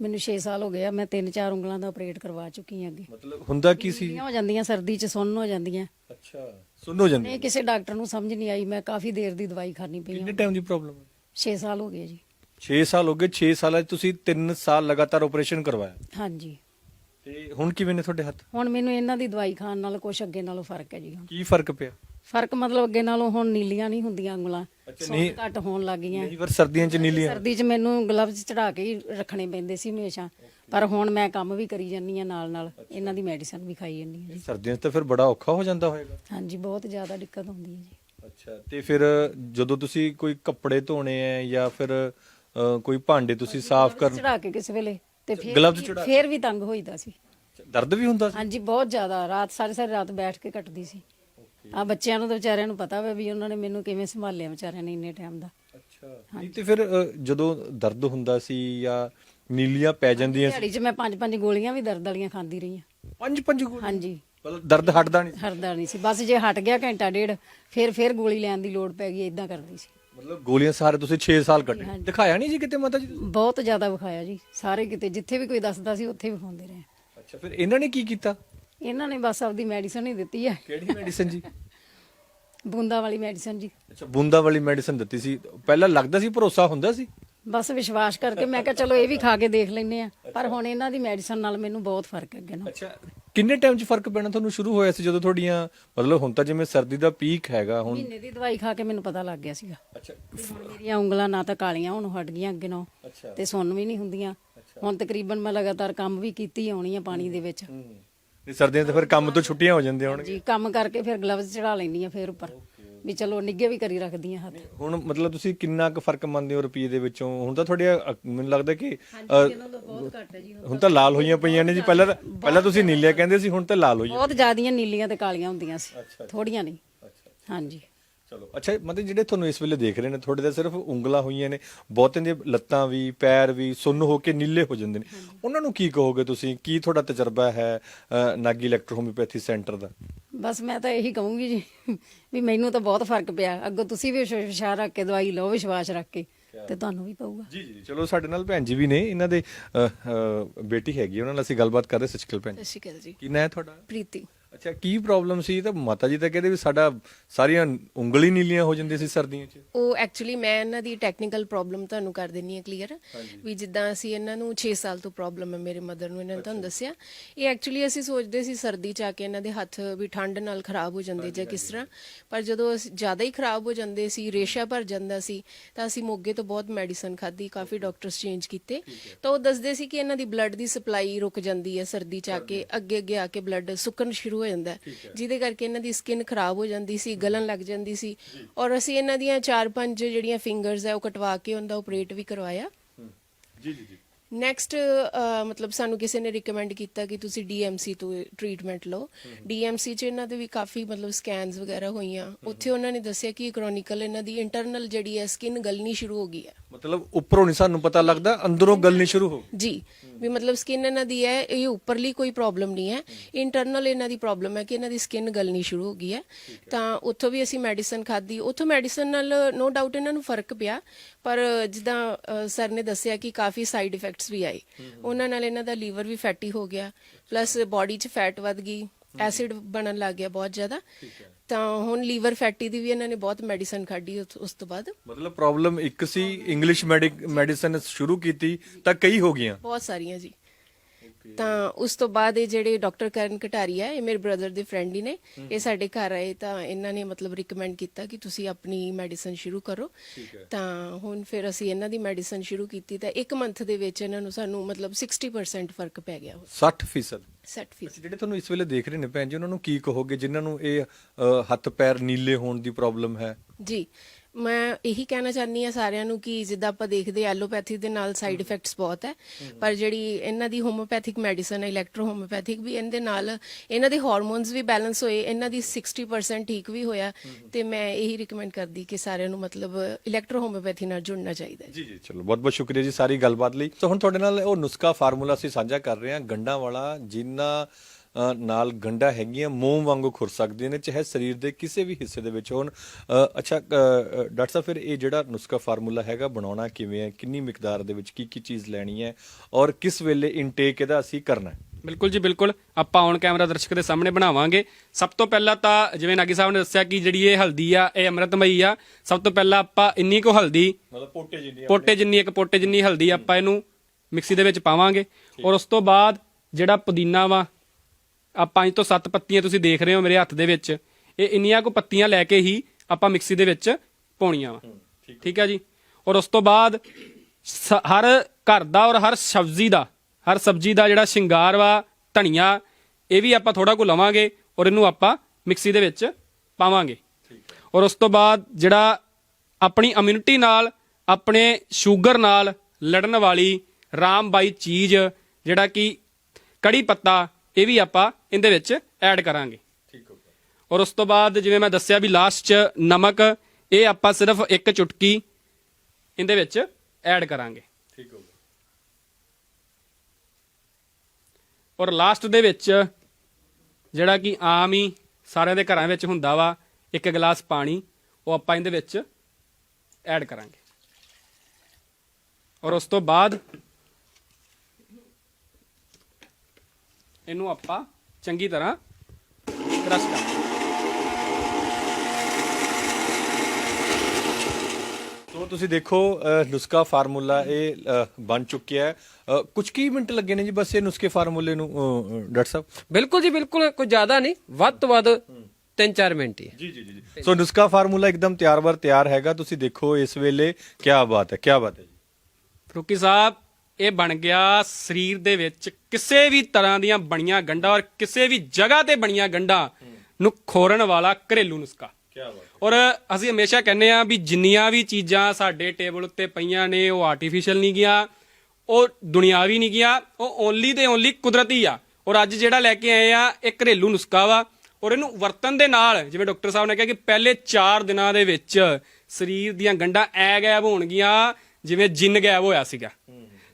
Speaker 3: ਮੈਨੂੰ 6 ਸਾਲ ਹੋ ਗਏ ਆ ਮੈਂ ਤਿੰਨ ਚਾਰ ਉਂਗਲਾਂ ਦਾ ਆਪਰੇਟ ਕਰਵਾ ਚੁੱਕੀ ਹਾਂ ਅੱਗੇ।
Speaker 1: ਮਤਲਬ ਹੁੰਦਾ ਕੀ ਸੀ?
Speaker 3: ਹੋ ਜਾਂਦੀਆਂ ਸਰਦੀ 'ਚ ਸੁੰਨ ਹੋ ਜਾਂਦੀਆਂ।
Speaker 1: ਅੱਛਾ ਸੁਣੋ ਜਾਂਦੀ
Speaker 3: ਨਹੀਂ ਕਿਸੇ ਡਾਕਟਰ ਨੂੰ ਸਮਝ ਨਹੀਂ ਆਈ ਮੈਂ ਕਾਫੀ ਦੇਰ ਦੀ ਦਵਾਈ ਖਾਣੀ ਪਈ
Speaker 1: ਕਿੰਨੇ
Speaker 3: ਆ।
Speaker 1: ਟਾਈਮ ਦੀ ਪ੍ਰੋਬਲਮ ਹੈ?
Speaker 3: 6 ਸਾਲ ਹੋ ਗਏ ਜੀ।
Speaker 1: 6 ਸਾਲ ਹੋ ਗਏ 6 ਸਾਲਾਂ 'ਚ ਤੁਸੀਂ 3 ਸਾਲ ਲਗਾਤਾਰ ਆਪਰੇਸ਼ਨ ਕਰਵਾਇਆ?
Speaker 3: ਹਾਂਜੀ।
Speaker 1: ਤੇ ਹੁਣ ਕਿਵੇਂ ਨੇ ਤੁਹਾਡੇ ਹੱਥ?
Speaker 3: ਹੁਣ ਮੈਨੂੰ ਇਹਨਾਂ ਦੀ ਦਵਾਈ ਖਾਣ ਨਾਲ ਕੁਛ ਅੱਗੇ ਨਾਲੋਂ ਫ਼ਰਕ ਹੈ ਜੀ ਹੁਣ।
Speaker 1: ਕੀ ਫ਼ਰਕ ਪਿਆ?
Speaker 3: ਫ਼ਰਕ ਮਤਲਬ ਅੱਗੇ ਨਾਲੋਂ ਹੁਣ ਨੀਲੀਆਂ ਨਹੀਂ ਹੁੰਦੀਆਂ ਉਂਗਲਾਂ।
Speaker 1: ਨਹੀਂ-
Speaker 3: ਘੱਟ ਹੋਣ ਲੱਗ ਗਈਆਂ।
Speaker 1: ਨਹੀਂ ਪਰ ਸਰਦੀਆਂ 'ਚ ਨੀਲੀਆਂ।
Speaker 3: ਸਰਦੀ 'ਚ ਮੈਨੂੰ ਗਲਵਜ਼ ਚੜਾ ਕੇ ਹੀ ਰੱਖਣੇ ਪੈਂਦੇ ਸੀ ਹਮੇਸ਼ਾ। ਪਰ ਹੁਣ ਮੈਂ ਕੰਮ ਵੀ ਕਰੀ ਜਾਂਦੀ ਆ ਨਾਲ ਨਾਲ। ਇਹਨਾਂ ਦੀ ਮੈਡੀਸਨ ਵੀ ਖਾਈ ਜਾਂਦੀ ਆ ਜੀ।
Speaker 1: ਸਰਦੀਆਂ 'ਚ ਤਾਂ ਫਿਰ ਬੜਾ ਔਖਾ ਹੋ ਜਾਂਦਾ ਹੋਵੇਗਾ
Speaker 3: ਹਾਂਜੀ ਬਹੁਤ ਜ਼ਿਆਦਾ ਦਿੱਕਤ ਹੁੰਦੀ ਹੈ ਜੀ।
Speaker 1: ਅੱਛਾ ਤੇ ਫਿਰ ਜਦੋਂ ਤੁਸੀਂ ਕੋਈ ਕੱਪੜੇ ਧੋਣੇ ਆ ਜਾਂ ਫਿਰ ਅ, ਕੋਈ ਭਾਂਡੇ ਤੁਸੀਂ ਸਾਫ਼ ਕਰਨ
Speaker 3: ਚੜਾ ਕੇ ਕਿਸੇ ਵੇਲੇ ਤੇ ਫਿਰ
Speaker 1: ਗਲਵਜ਼ ਚੜਾ-
Speaker 3: ਫਿਰ ਵੀ ਤੰਗ ਹੋਈਦਾ ਸੀ।
Speaker 1: ਦਰਦ ਵੀ ਹੁੰਦਾ ਸੀ?
Speaker 3: ਹਾਂਜੀ ਬਹੁਤ ਜ਼ਿਆਦਾ। ਰਾਤ ਸਾਰੀ ਸਾਰੀ ਰਾਤ ਬੈਠ ਕੇ ਕੱਟਦੀ ਸੀ। ਆ ਬੱਚਿਆਂ ਨੂੰ ਤਾਂ ਵਿਚਾਰਿਆਂ ਨੂੰ ਪਤਾ ਵਾ ਵੀ ਉਹਨਾਂ ਨੇ ਮੈਨੂੰ ਕਿਵੇਂ ਸੰਭਾਲਿਆ ਵਿਚਾਰਿਆਂ ਨੇ ਇੰਨੇ ਟਾਈਮ ਦਾ।
Speaker 1: ਅੱਛਾ। ਨਹੀਂ ਤੇ ਫਿਰ ਅ, ਜਦੋਂ ਦਰਦ ਹੁੰਦਾ ਸੀ ਜਾਂ ਨੀਲੀਆਂ ਪੈ ਜਾਂਦੀਆਂ ਸੀ?
Speaker 3: ਦਿਹਾੜੀ 'ਚ ਮੈਂ ਪੰਜ ਪੰਜ ਗੋਲੀਆਂ ਵੀ ਦਰਦ ਵਾਲੀਆਂ ਖਾਂਦੀ ਰਹੀ ਆ
Speaker 1: ਪੰਜ ਪੰਜ ਗੋਲੀ
Speaker 3: ਹਾਂਜੀ।
Speaker 1: ਮਤਲਬ ਦਰਦ ਹਟਦਾ ਨਹੀਂ ਸੀ।
Speaker 3: ਹਰਦਾ ਨਹੀਂ ਸੀ। ਬਸ ਜੇ ਹਟ ਗਿਆ ਘੰਟਾ ਡੇਢ ਫਿਰ ਫਿਰ ਗੋਲੀ ਲੈਣ ਦੀ ਲੋੜ ਪੈ ਗਈ ਇਦਾਂ ਕਰਦੀ ਸੀ।
Speaker 1: ਮਤਲਬ ਗੋਲੀਆਂ ਸਾਰੇ ਤੁਸੀਂ 6 ਸਾਲ ਕੱਟੇ ਦਿਖਾਇਆ ਨਹੀਂ ਜੀ ਕਿਤੇ ਮਾਤਾ ਜੀ? ਤੁਸੀਂ?
Speaker 3: ਬਹੁਤ ਜ਼ਿਆਦਾ ਵਿਖਾਇਆ ਜੀ ਸਾਰੇ ਕਿਤੇ ਜਿੱਥੇ ਵੀ ਕੋਈ ਦੱਸਦਾ ਸੀ ਉੱਥੇ ਵਿਖਾਉਂਦੇ ਰਹੇ।
Speaker 1: ਅੱਛਾ ਫਿਰ ਇਹਨਾਂ ਨੇ ਕੀ ਕੀਤਾ?
Speaker 3: ਇਹਨਾਂ ਨੇ ਬਸ ਆਪਦੀ ਮੈਡੀਸਨ ਹੀ ਦਿੱਤੀ ਹੈ
Speaker 1: ਕਿਹੜੀ ਮੈਡੀਸਨ ਜੀ?
Speaker 3: ਬੂੰਦਾਂ ਵਾਲੀ ਮੈਡੀਸਨ ਜੀ।
Speaker 1: ਅੱਛਾ ਬੂੰਦਾ ਵਾਲੀ ਮੈਡੀਸਨ ਦਿੱਤੀ ਸੀ। ਪਹਿਲਾਂ ਲੱਗਦਾ ਸੀ ਭਰੋਸਾ ਹੁੰਦਾ ਸੀ?
Speaker 3: ਬਸ ਵਿਸ਼ਵਾਸ ਕਰਕੇ ਮੈਂ ਕਿਹਾ ਚਲੋ ਇਹ ਵੀ ਖਾ ਕੇ ਦੇਖ ਲੈਨੇ ਆ। ਪਰ ਹੁਣ ਇਹਨਾਂ ਦੀ ਮੈਡੀਸਨ ਨਾਲ ਮੈਨੂੰ ਬਹੁਤ ਫ਼ਰਕ ਹੈ ਅੱਗੇ ਨਾਲੋਂ।
Speaker 1: ਅੱਛਾ ਕਿੰਨੇ ਟਾਈਮ 'ਚ ਫ਼ਰਕ ਪੈਣਾ ਤੁਹਾਨੂੰ ਸ਼ੁਰੂ ਹੋਇਆ ਸੀ ਜਦੋਂ ਤੁਹਾਡੀਆਂ ਮਤਲਬ ਹੁਣ ਤਾਂ ਜਿਵੇਂ ਸਰਦੀ ਦਾ ਪੀਕ ਹੈਗਾ ਹੁਣ
Speaker 3: ਮਹੀਨੇ ਦੀ ਦਵਾਈ ਖਾ ਕੇ ਮੈਨੂੰ ਪਤਾ ਲੱਗ ਗਿਆ ਸੀਗਾ।
Speaker 1: ਅੱਛਾ।
Speaker 3: ਵੀ ਹੁਣ ਮੇਰੀਆਂ ਉਂਗਲਾਂ ਨਾ ਤਾਂ ਕਾਲੀਆਂ ਹੁਣ ਹਟ ਗਈਆਂ ਅੱਗੇ ਨਾਲੋਂ
Speaker 1: ਅੱਛਾ।
Speaker 3: ਤੇ ਸੁੰਨ ਵੀ ਨਹੀਂ ਹੁੰਦੀਆਂ। ਹੁਣ ਤਕਰੀਬਨ ਮੈਂ ਲਗਾਤਾਰ ਕੰਮ ਵੀ ਕੀਤੀ ਆਉਣੀ ਆ ਪਾਣੀ ਦੇ ਵਿੱਚ।
Speaker 1: ਤੇ ਸਰਦੀਆਂ 'ਚ ਫਿਰ ਕੰਮ ਤੋਂ ਛੁੱਟੀਆਂ ਹੋ ਜਾਂਦੀਆਂ ਹੋਣਗੀਆਂ।
Speaker 3: ਜੀ ਕੰਮ ਕਰਕੇ ਫਿਰ ਗਲਵਜ਼ ਚੜਾ ਲੈਣੀ ਆ ਫਿਰ ਉੱਪਰ। ਵੀ ਚਲੋ ਨਿੱਗੇ ਵੀ ਕਰੀ ਰੱਖਦੀ ਆ ਹੱਥ
Speaker 1: ਹੁਣ ਮਤਲਬ ਤੁਸੀਂ ਕਿੰਨਾ ਕੁ ਫ਼ਰਕ ਮੰਨਦੇ ਹੋ ਰੁਪਏ ਦੇ ਵਿੱਚੋਂ? ਹੁਣ ਤਾਂ ਤੁਹਾਡੇ ਅ, ਮੈਨੂੰ ਲੱਗਦਾ ਕਿ ਅ,
Speaker 3: ਬਹੁਤ ਘੱਟ ਹੈ ਜੀ
Speaker 1: ਹੁਣ ਤਾਂ ਲਾਲ ਹੋਈਆਂ ਪਈਆਂ ਨੇ ਜੀ। ਪਹਿਲਾਂ ਤਾਂ- ਪਹਿਲਾਂ ਤੁਸੀਂ ਨੀਲੇ ਕਹਿੰਦੇ ਸੀ ਹੁਣ ਤਾਂ ਲਾਲ ਹੋਈਆਂ
Speaker 3: ਬਹੁਤ ਜ਼ਿਆਦੀਆਂ ਨੀਲੀਆਂ ਤੇ ਕਾਲੀਆਂ ਹੁੰਦੀਆਂ ਸੀ। ਥੋੜੀਆਂ ਨਹੀਂ ਹਾਂਜੀ।
Speaker 1: ਚਲੋ। ਅੱਛਾ ਮਤਲਬ ਜਿਹੜੇ ਤੁਹਾਨੂੰ ਇਸ ਵੇਲੇ ਦੇਖ ਰਹੇ ਨੇ ਤੁਹਾਡੇ ਤਾਂ ਸਿਰਫ ਉਂਗਲਾਂ ਹੋਈਆਂ ਨੇ ਬਹੁਤਿਆਂ ਦੀਆਂ ਲੱਤਾਂ ਵੀ ਪੈਰ ਵੀ ਸੁੰਨ ਹੋ ਕੇ ਨੀਲੇ ਹੋ ਜਾਂਦੇ ਨੇ। ਉਹਨਾਂ ਨੂੰ ਕੀ ਕਹੋਗੇ ਤੁਸੀਂ? ਕੀ ਤੁਹਾਡਾ ਤਜਰਬਾ ਹੈ ਅ, ਨਾਗੀ ਇਲੈਕਟ੍ਰੋ ਹੋਮਿਓਪੈਥੀ ਸੈਂਟਰ ਦਾ?
Speaker 3: ਬਸ ਮੈਂ ਤਾਂ ਇਹੀ ਕਹੂੰਗੀ ਜੀ ਵੀ ਮੈਨੂੰ ਤਾਂ ਬਹੁਤ ਫ਼ਰਕ ਪਿਆ। ਅੱਗੋਂ ਤੁਸੀਂ ਵੀ ਵਿਸ਼ਵਾਸ ਰੱਖ ਕੇ ਦਵਾਈ ਲਓ ਵਿਸ਼ਵਾਸ ਰੱਖ ਕੇ ਤੇ ਤੁਹਾਨੂੰ ਵੀ ਪਊਗਾ।
Speaker 1: ਜੀ ਜੀ ਚਲੋ ਸਾਡੇ ਨਾਲ ਭੈਣ ਜੀ ਵੀ ਨੇ ਇਹਨਾਂ ਦੇ ਅ, ਅ, ਬੇਟੀ ਹੈਗੀ ਉਹਨਾਂ ਨਾਲ ਅਸੀਂ ਗੱਲਬਾਤ ਕਰ ਰਹੇ ਸੱਚਕਲ ਭੈਣ
Speaker 5: ਸਤਿ ਸ਼੍ਰੀ ਅਕਾਲ ਜੀ।
Speaker 1: ਕੀ ਨਾਂ ਹੈ ਤੁਹਾਡਾ?
Speaker 5: ਪ੍ਰੀਤੀ।
Speaker 1: ਅੱਛਾ ਕੀ ਪ੍ਰੋਬਲਮ ਸੀ? ਤਾਂ ਮਾਤਾ ਜੀ ਤਾਂ ਕਹਿੰਦੇ ਵੀ ਸਾਡਾ ਸਾਰੀਆਂ ਉਂਗਲੀ ਨੀਲੀਆਂ ਹੋ ਜਾਂਦੀਆਂ ਸੀ ਸਰਦੀਆਂ 'ਚ।
Speaker 5: ਉਹ ਐਕਚੁਅਲੀ ਮੈਂ ਇਹਨਾਂ ਦੀ ਟੈਕਨੀਕਲ ਪ੍ਰੋਬਲਮ ਤੁਹਾਨੂੰ ਕਰ ਦਿੰਨੀ ਹੈ ਕਲੀਅਰ ਵੀ ਜਿੱਦਾਂ ਅਸੀਂ ਇਹਨਾਂ ਨੂੰ 6 ਸਾਲ ਤੋਂ ਪ੍ਰੋਬਲਮ ਹੈ ਮੇਰੇ ਮਦਰ ਨੂੰ ਇਹਨਾਂ ਨੇ ਤੁਹਾਨੂੰ ਦੱਸਿਆ। ਇਹ ਐਕਚੁਅਲੀ ਅਸੀਂ ਸੋਚਦੇ ਸੀ ਸਰਦੀ ਚ ਆ ਕੇ ਇਹਨਾਂ ਦੇ ਹੱਥ ਵੀ ਠੰਡ ਨਾਲ ਖਰਾਬ ਹੋ ਜਾਂਦੇ ਜਾਂ ਕਿਸ ਤਰ੍ਹਾਂ। ਪਰ ਜਦੋਂ ਅਸੀਂ ਜ਼ਿਆਦਾ ਹੀ ਖਰਾਬ ਹੋ ਜਾਂਦੇ ਸੀ ਰੇਸ਼ਾ ਭਰ ਜਾਂਦਾ ਸੀ ਤਾਂ ਅਸੀਂ ਮੋਗੇ ਤੋਂ ਬਹੁਤ ਮੈਡੀਸਨ ਖਾਧੀ ਕਾਫੀ ਡਾਕਟਰਸ ਚੇਂਜ ਕੀਤੇ। ਤਾਂ ਉਹ ਦੱਸਦੇ ਸੀ ਕਿ ਇਹਨਾਂ ਦੀ ਬਲੱਡ ਦੀ ਸਪਲਾਈ ਰੁਕ ਜਾਂਦੀ ਹੈ ਸਰਦੀ ਚ ਆ ਕੇ ਅੱਗੇ ਅੱਗੇ ਆ ਕੇ ਬਲੱਡ ਸੁੱਕਣ ਸ਼ੁਰੂ ਹੋ ਜਾਂਦਾ ਜਿਹਦੇ ਕਰਕੇ ਇਹਨਾਂ ਦੀ ਸਕਿਨ ਖਰਾਬ ਹੋ ਜਾਂਦੀ ਸੀ ਗਲਣ ਲੱਗ ਜਾਂਦੀ ਸੀ। ਔਰ ਅਸੀਂ ਇਹਨਾਂ ਦੀਆਂ ਚਾਰ ਪੰਜ ਜਿਹੜੀਆਂ ਫਿੰਗਰਸ ਹੈ ਉਹ ਕਟਵਾ ਕੇ ਉਹਦਾ ਆਪਰੇਟ ਵੀ ਕਰਵਾਇਆ।
Speaker 1: ਜੀ ਜੀ ਜੀ।
Speaker 5: ਨੈਕਸਟ ਮਤਲਬ ਸਾਨੂੰ ਕਿਸੇ ਨੇ ਰეკਮੈਂਡ ਕੀਤਾ ਕਿ ਤੁਸੀਂ ਡੀਐਮਸੀ ਤੋਂ ਟ੍ਰੀਟਮੈਂਟ ਲਓ। ਡੀਐਮਸੀ ਚ ਇਹਨਾਂ ਦੇ ਵੀ ਕਾਫੀ ਮਤਲਬ ਸਕੈਨਸ ਵਗੈਰਾ ਹੋਈਆਂ। ਉੱਥੇ ਉਹਨਾਂ ਨੇ ਦੱਸਿਆ ਕਿ ਕ੍ਰੋਨਿਕਲ ਇਹਨਾਂ ਦੀ ਇੰਟਰਨਲ ਜਿਹੜੀ ਹੈ ਸਕਿਨ ਗਲਣੀ ਸ਼ੁਰੂ ਹੋ ਗਈ ਹੈ।
Speaker 1: ਮਤਲਬ ਉੱਪਰੋਂ ਨਹੀਂ ਸਾਨੂੰ ਪਤਾ ਲੱਗਦਾ ਅੰਦਰੋਂ ਗਲਣੀ ਸ਼ੁਰੂ ਹੋ ਗਈ।
Speaker 5: ਜੀ ਵੀ ਮਤਲਬ ਸਕਿਨ ਇਹਨਾਂ ਦੀ ਹੈ ਇਹ ਉੱਪਰਲੀ ਕੋਈ ਪ੍ਰੋਬਲਮ ਨਹੀਂ ਹੈ। ਇੰਟਰਨਲ ਇਹਨਾਂ ਦੀ ਪ੍ਰੋਬਲਮ ਹੈ ਕਿ ਇਹਨਾਂ ਦੀ ਸਕਿਨ ਗਲਣੀ ਸ਼ੁਰੂ ਹੋ ਗਈ ਹੈ। ਤਾਂ ਉੱਥੋਂ ਵੀ ਅਸੀਂ ਮੈਡੀਸਨ ਖਾਧੀ। ਉੱਥੋਂ ਮੈਡੀਸਨ ਨਾਲ ਨੋ ਡਾਊਟ ਇਹਨਾਂ ਨੂੰ ਫ਼ਰਕ ਪਿਆ। ਪਰ ਜਿੱਦਾਂ ਸਰ ਨੇ ਦੱਸਿਆ ਕਿ ਕਾਫੀ ਸਾਈਡ ਇਫੈਕਟਸ ਵੀ ਆਏ। ਉਹਨਾਂ ਨਾਲ ਇਹਨਾਂ ਦਾ ਲੀਵਰ ਵੀ ਫੈਟੀ ਹੋ ਗਿਆ। ਪਲੱਸ ਬਾਡੀ 'ਚ ਫੈਟ ਵੱਧ ਗਈ। ਐਸਿਡ ਬਣਨ ਲੱਗ ਗਿਆ ਬਹੁਤ ਜ਼ਿਆਦਾ। ਤਾਂ ਹੁਣ ਲੀਵਰ ਫੈਟੀ ਦੀ ਵੀ ਇਹਨਾਂ ਨੇ ਬਹੁਤ ਮੈਡੀਸਨ ਖਾਧੀ ਉਸ ਉਸ ਤੋਂ ਬਾਅਦ।
Speaker 1: ਮਤਲਬ ਪ੍ਰੋਬਲਮ ਇੱਕ ਸੀ ਇੰਗਲਿਸ਼ ਮੈਡੀਸਨ ਸ਼ੁਰੂ ਕੀਤੀ ਤਾਂ ਕਈ ਹੋ ਗਈਆਂ।
Speaker 5: ਬਹੁਤ ਸਾਰੀਆਂ ਜੀ। ਤਾਂ ਉਸ ਤੋਂ ਬਾਅਦ ਇਹ ਜਿਹੜੇ ਡਾਕਟਰ ਕਰਨ ਕਟਾਰੀਆ ਇਹ ਮੇਰੇ ਬ੍ਰਦਰ ਦੇ ਫਰੈਂਡ ਹੀ ਨੇ। ਇਹ ਸਾਡੇ ਘਰ ਆਏ ਤਾਂ ਇਹਨਾਂ ਨੇ ਮਤਲਬ ਰეკਮੈਂਡ ਕੀਤਾ ਕਿ ਤੁਸੀਂ ਆਪਣੀ ਮੈਡੀਸਨ ਸ਼ੁਰੂ ਕਰੋ। ਤਾਂ ਹੁਣ ਫਿਰ ਅਸੀਂ ਇਹਨਾਂ ਦੀ ਮੈਡੀਸਨ ਸ਼ੁਰੂ ਕੀਤੀ ਤਾਂ ਇੱਕ ਮੰਥ ਦੇ ਵਿੱਚ ਇਹਨਾਂ ਨੂੰ ਸਾਨੂੰ ਮਤਲਬ 60% ਫ਼ਰਕ ਪੈ ਗਿਆ
Speaker 1: 60%
Speaker 5: ਸੈਟ ਫੀਸ
Speaker 1: ਜਿਹੜੇ ਤੁਹਾਨੂੰ ਇਸ ਵੇਲੇ ਦੇਖ ਰਹੇ ਨੇ ਭੈਣ ਜੀ ਉਹਨਾਂ ਨੂੰ ਕੀ ਕਹੋਗੇ? ਜਿਨ੍ਹਾਂ ਨੂੰ ਇਹ ਹੱਥ ਪੈਰ ਨੀਲੇ ਹੋਣ ਦੀ ਪ੍ਰੋਬਲਮ ਹੈ?
Speaker 5: ਜੀ ਮੈਂ ਇਹੀ ਕਹਿਣਾ ਚਾਹਨੀ ਆ ਸਾਰਿਆਂ ਨੂੰ ਕਿ ਜਿੱਦਾਂ ਆਪਾਂ ਦੇਖਦੇ ਐਲੋਪੈਥੀ ਦੇ ਨਾਲ ਸਾਈਡ ਇਫੈਕਟਸ ਬਹੁਤ ਹੈ ਪਰ ਜਿਹੜੀ ਇਹਨਾਂ ਦੀ ਹੋਮੋਪੈਥਿਕ ਮੈਡੀਸਨ ਹੈ ਇਲੈਕਟ੍ਰੋ ਹੋਮੋਪੈਥਿਕ ਵੀ ਇਹਦੇ ਨਾਲ ਇਹਨਾਂ ਦੇ ਹਾਰਮੋਨਸ ਵੀ ਬੈਲੈਂਸ ਹੋਏ ਇਹਨਾਂ ਦੀ 60% ਠੀਕ ਵੀ ਹੋਇਆ ਤੇ ਮੈਂ ਇਹੀ ਰეკਮੈਂਡ ਕਰਦੀ ਕਿ ਸਾਰਿਆਂ ਨੂੰ ਮਤਲਬ ਇਲੈਕਟ੍ਰੋ ਹੋਮੋਪੈਥੀ ਨਾਲ ਜੁੜਨਾ ਚਾਹੀਦਾ ਹੈ।
Speaker 1: ਜੀ ਜੀ ਚਲੋ ਬਹੁਤ ਬਹੁਤ ਸ਼ੁਕਰੀਆ ਜੀ ਸਾਰੀ ਗੱਲਬਾਤ ਲਈ। ਸੋ ਹੁਣ ਤੁਹਾਡੇ ਨਾਲ ਉਹ ਨੁਸਖਾ ਫਾਰਮੂਲਾ ਅਸੀਂ ਸਾਂਝਾ ਕਰ ਰਹੇ ਹਾਂ ਗੰਡਾ ਵਾਲਾ ਜਿੰਨਾ ਨਾਲ ਗੰਡਾ ਹੈਗੀਆਂ ਮੋਮ ਵਾਂਗੂ ਖੁਰ ਸਕਦੀਆਂ ਨੇ ਚਾਹੇ ਸਰੀਰ ਦੇ ਕਿਸੇ ਵੀ ਹਿੱਸੇ ਦੇ ਵਿੱਚ ਹੋਣ। ਅੱਛਾ ਡਾਕਟਰ ਸਾਹਿਬ ਫਿਰ ਇਹ ਜਿਹੜਾ ਨੁਸਖਾ ਫਾਰਮੂਲਾ ਹੈਗਾ ਬਣਾਉਣਾ ਕਿਵੇਂ ਹੈ? ਕਿੰਨੀ ਮਿਕਦਾਰ ਦੇ ਵਿੱਚ ਕੀ ਕੀ ਚੀਜ਼ ਲੈਣੀ ਹੈ? ਔਰ ਕਿਸ ਵੇਲੇ ਇਨਟੇਕ ਇਹਦਾ ਅਸੀਂ ਕਰਨਾ ਹੈ?
Speaker 2: ਬਿਲਕੁਲ ਜੀ ਬਿਲਕੁਲ। ਆਪਾਂ ਔਨ ਕੈਮਰਾ ਦਰਸ਼ਕ ਦੇ ਸਾਹਮਣੇ ਬਣਾਵਾਂਗੇ। ਸਭ ਤੋਂ ਪਹਿਲਾਂ ਤਾਂ ਜਿਵੇਂ ਨਾਗੀ ਸਾਹਿਬ ਨੇ ਦੱਸਿਆ ਕਿ ਜਿਹੜੀ ਇਹ ਹਲਦੀ ਆ ਇਹ ਅੰਮ੍ਰਿਤਮਈ ਆ। ਸਭ ਤੋਂ ਪਹਿਲਾਂ ਆਪਾਂ ਇੰਨੀ ਕੁ ਹਲਦੀ
Speaker 1: ਮਤਲਬ ਪੋਟੇ ਜਿੰਨੀ
Speaker 2: ਪੋਟੇ ਜਿੰਨੀ ਇੱਕ ਪੋਟੇ ਜਿੰਨੀ ਹਲਦੀ ਆਪਾਂ ਇਹਨੂੰ ਮਿਕਸੀ ਦੇ ਵਿੱਚ ਪਾਵਾਂਗੇ। ਔਰ ਉਸ ਤੋਂ ਬਾਅਦ ਜਿਹੜਾ ਪੁਦੀਨਾ ਵਾ ਆ ਪੰਜ ਤੋਂ ਸੱਤ ਪੱਤੀਆਂ ਤੁਸੀਂ ਦੇਖ ਰਹੇ ਹੋ ਮੇਰੇ ਹੱਥ ਦੇ ਵਿੱਚ। ਇਹ ਇੰਨੀਆਂ ਕੁ ਪੱਤੀਆਂ ਲੈ ਕੇ ਹੀ ਆਪਾਂ ਮਿਕਸੀ ਦੇ ਵਿੱਚ ਪਾਉਣੀਆਂ ਵਾ। ਠੀਕ ਹੈ ਜੀ? ਔਰ ਉਸ ਤੋਂ ਬਾਅਦ ਹਰ ਘਰ ਦਾ ਔਰ ਹਰ ਸਬਜ਼ੀ ਦਾ ਹਰ ਸਬਜ਼ੀ ਦਾ ਜਿਹੜਾ ਸ਼ਿੰਗਾਰ ਵਾ ਧਨੀਆ ਇਹ ਵੀ ਆਪਾਂ ਥੋੜਾ ਕੁ ਲਵਾਂਗੇ ਔਰ ਇਹਨੂੰ ਆਪਾਂ ਮਿਕਸੀ ਦੇ ਵਿੱਚ ਪਾਵਾਂਗੇ। ਔਰ ਉਸ ਤੋਂ ਬਾਅਦ ਜਿਹੜਾ ਆਪਣੀ ਇਮਿਊਨਿਟੀ ਨਾਲ ਆਪਣੇ ਸ਼ੂਗਰ ਨਾਲ ਲੜਨ ਵਾਲੀ ਰਾਮਬਾਈ ਚੀਜ਼ ਜਿਹੜਾ ਕਿ ਕੜੀ ਪੱਤਾ ਇਹ ਵੀ ਆਪਾਂ ਇਹਦੇ ਵਿੱਚ ਐਡ ਕਰਾਂਗੇ।
Speaker 1: ਠੀਕ ਹੋ
Speaker 2: ਔਰ ਉਸ ਤੋਂ ਬਾਅਦ ਜਿਵੇਂ ਮੈਂ ਦੱਸਿਆ ਵੀ ਲਾਸਟ ਚ ਨਮਕ ਇਹ ਆਪਾਂ ਸਿਰਫ ਇੱਕ ਚੁਟਕੀ ਇਹਦੇ ਵਿੱਚ ਐਡ ਕਰਾਂਗੇ।
Speaker 1: ਠੀਕ ਹੋ
Speaker 2: ਔਰ ਲਾਸਟ ਦੇ ਵਿੱਚ ਜਿਹੜਾ ਕਿ ਆਮ ਹੀ ਸਾਰਿਆਂ ਦੇ ਘਰਾਂ ਵਿੱਚ ਹੁੰਦਾ ਵਾ ਇੱਕ ਗਲਾਸ ਪਾਣੀ ਉਹ ਆਪਾਂ ਇਹਦੇ ਵਿੱਚ ਐਡ ਕਰਾਂਗੇ। ਔਰ ਉਸ ਤੋਂ ਬਾਅਦ ਇਹਨੂੰ ਆਪਾਂ ਚੰਗੀ ਤਰ੍ਹਾਂ ਕ੍ਰਸ਼ ਕਰਾਂਗੇ
Speaker 1: ਸੋ ਤੁਸੀਂ ਦੇਖੋ ਨੁਸਖਾ ਫਾਰਮੂਲਾ ਇਹ ਬਣ ਚੁੱਕਿਆ ਹੈ। ਕੁਝ ਕੀ ਮਿੰਟ ਲੱਗੇ ਨੇ ਜੀ ਬਸ ਇਹ ਨੁਸਖੇ ਫਾਰਮੂਲੇ ਨੂੰ ਡਾਕਟਰ ਸਾਹਿਬ?
Speaker 4: ਬਿਲਕੁਲ ਜੀ ਬਿਲਕੁਲ ਕੋਈ ਜ਼ਿਆਦਾ ਨਹੀਂ। ਵੱਧ ਤੋਂ ਵੱਧ 3-4 ਮਿੰਟ ਹੀ
Speaker 1: ਜੀ ਜੀ ਜੀ ਸੋ ਨੁਸਖਾ ਫਾਰਮੂਲਾ ਇੱਕਦਮ ਤਿਆਰ ਬਰ ਤਿਆਰ ਹੈਗਾ। ਤੁਸੀਂ ਦੇਖੋ ਇਸ ਵੇਲੇ ਕੀ ਬਾਤ ਹੈ ਕੀ ਬਾਤ ਹੈ ਜੀ।
Speaker 2: ਫਰੂਕੀ ਸਾਹਿਬ ਇਹ ਬਣ ਗਿਆ ਸਰੀਰ ਦੇ ਵਿੱਚ ਕਿਸੇ ਵੀ ਤਰ੍ਹਾਂ ਦੀਆਂ ਬਣੀਆਂ ਗੰਢਾਂ ਔਰ ਕਿਸੇ ਵੀ ਜਗ੍ਹਾ ਤੇ ਬਣੀਆਂ ਗੰਢਾਂ ਨੂੰ ਖੋਰਨ ਵਾਲਾ ਘਰੇਲੂ ਨੁਸਖਾ।
Speaker 1: ਕੀ ਬਾਤ
Speaker 2: ਔਰ ਅਸੀਂ ਹਮੇਸ਼ਾ ਕਹਿੰਦੇ ਆ ਵੀ ਜਿੰਨੀਆਂ ਵੀ ਚੀਜ਼ਾਂ ਸਾਡੇ ਟੇਬਲ ਉੱਤੇ ਪਈਆਂ ਨੇ ਉਹ ਆਰਟੀਫੀਸ਼ੀਅਲ ਨਹੀਂ ਗਿਆ ਉਹ ਦੁਨਿਆਵੀ ਨਹੀਂ ਗਿਆ ਉਹ ਓਨਲੀ ਤੇ ਓਨਲੀ ਕੁਦਰਤੀ ਆ। ਔਰ ਅੱਜ ਜਿਹੜਾ ਲੈ ਕੇ ਆਏ ਆ ਇਹ ਘਰੇਲੂ ਨੁਸਖਾ ਵਾ। ਔਰ ਇਹਨੂੰ ਵਰਤਨ ਦੇ ਨਾਲ ਜਿਵੇਂ ਡਾਕਟਰ ਸਾਹਿਬ ਨੇ ਕਿਹਾ ਕਿ ਪਹਿਲੇ 4 ਦਿਨਾਂ ਦੇ ਵਿੱਚ ਸਰੀਰ ਦੀਆਂ ਗੰਢਾਂ ਐ ਗਾਇਬ ਹੋਣਗੀਆਂ ਜਿਵੇਂ ਜਿੰਨ ਗਾਇਬ ਹੋਇਆ ਸੀਗਾ।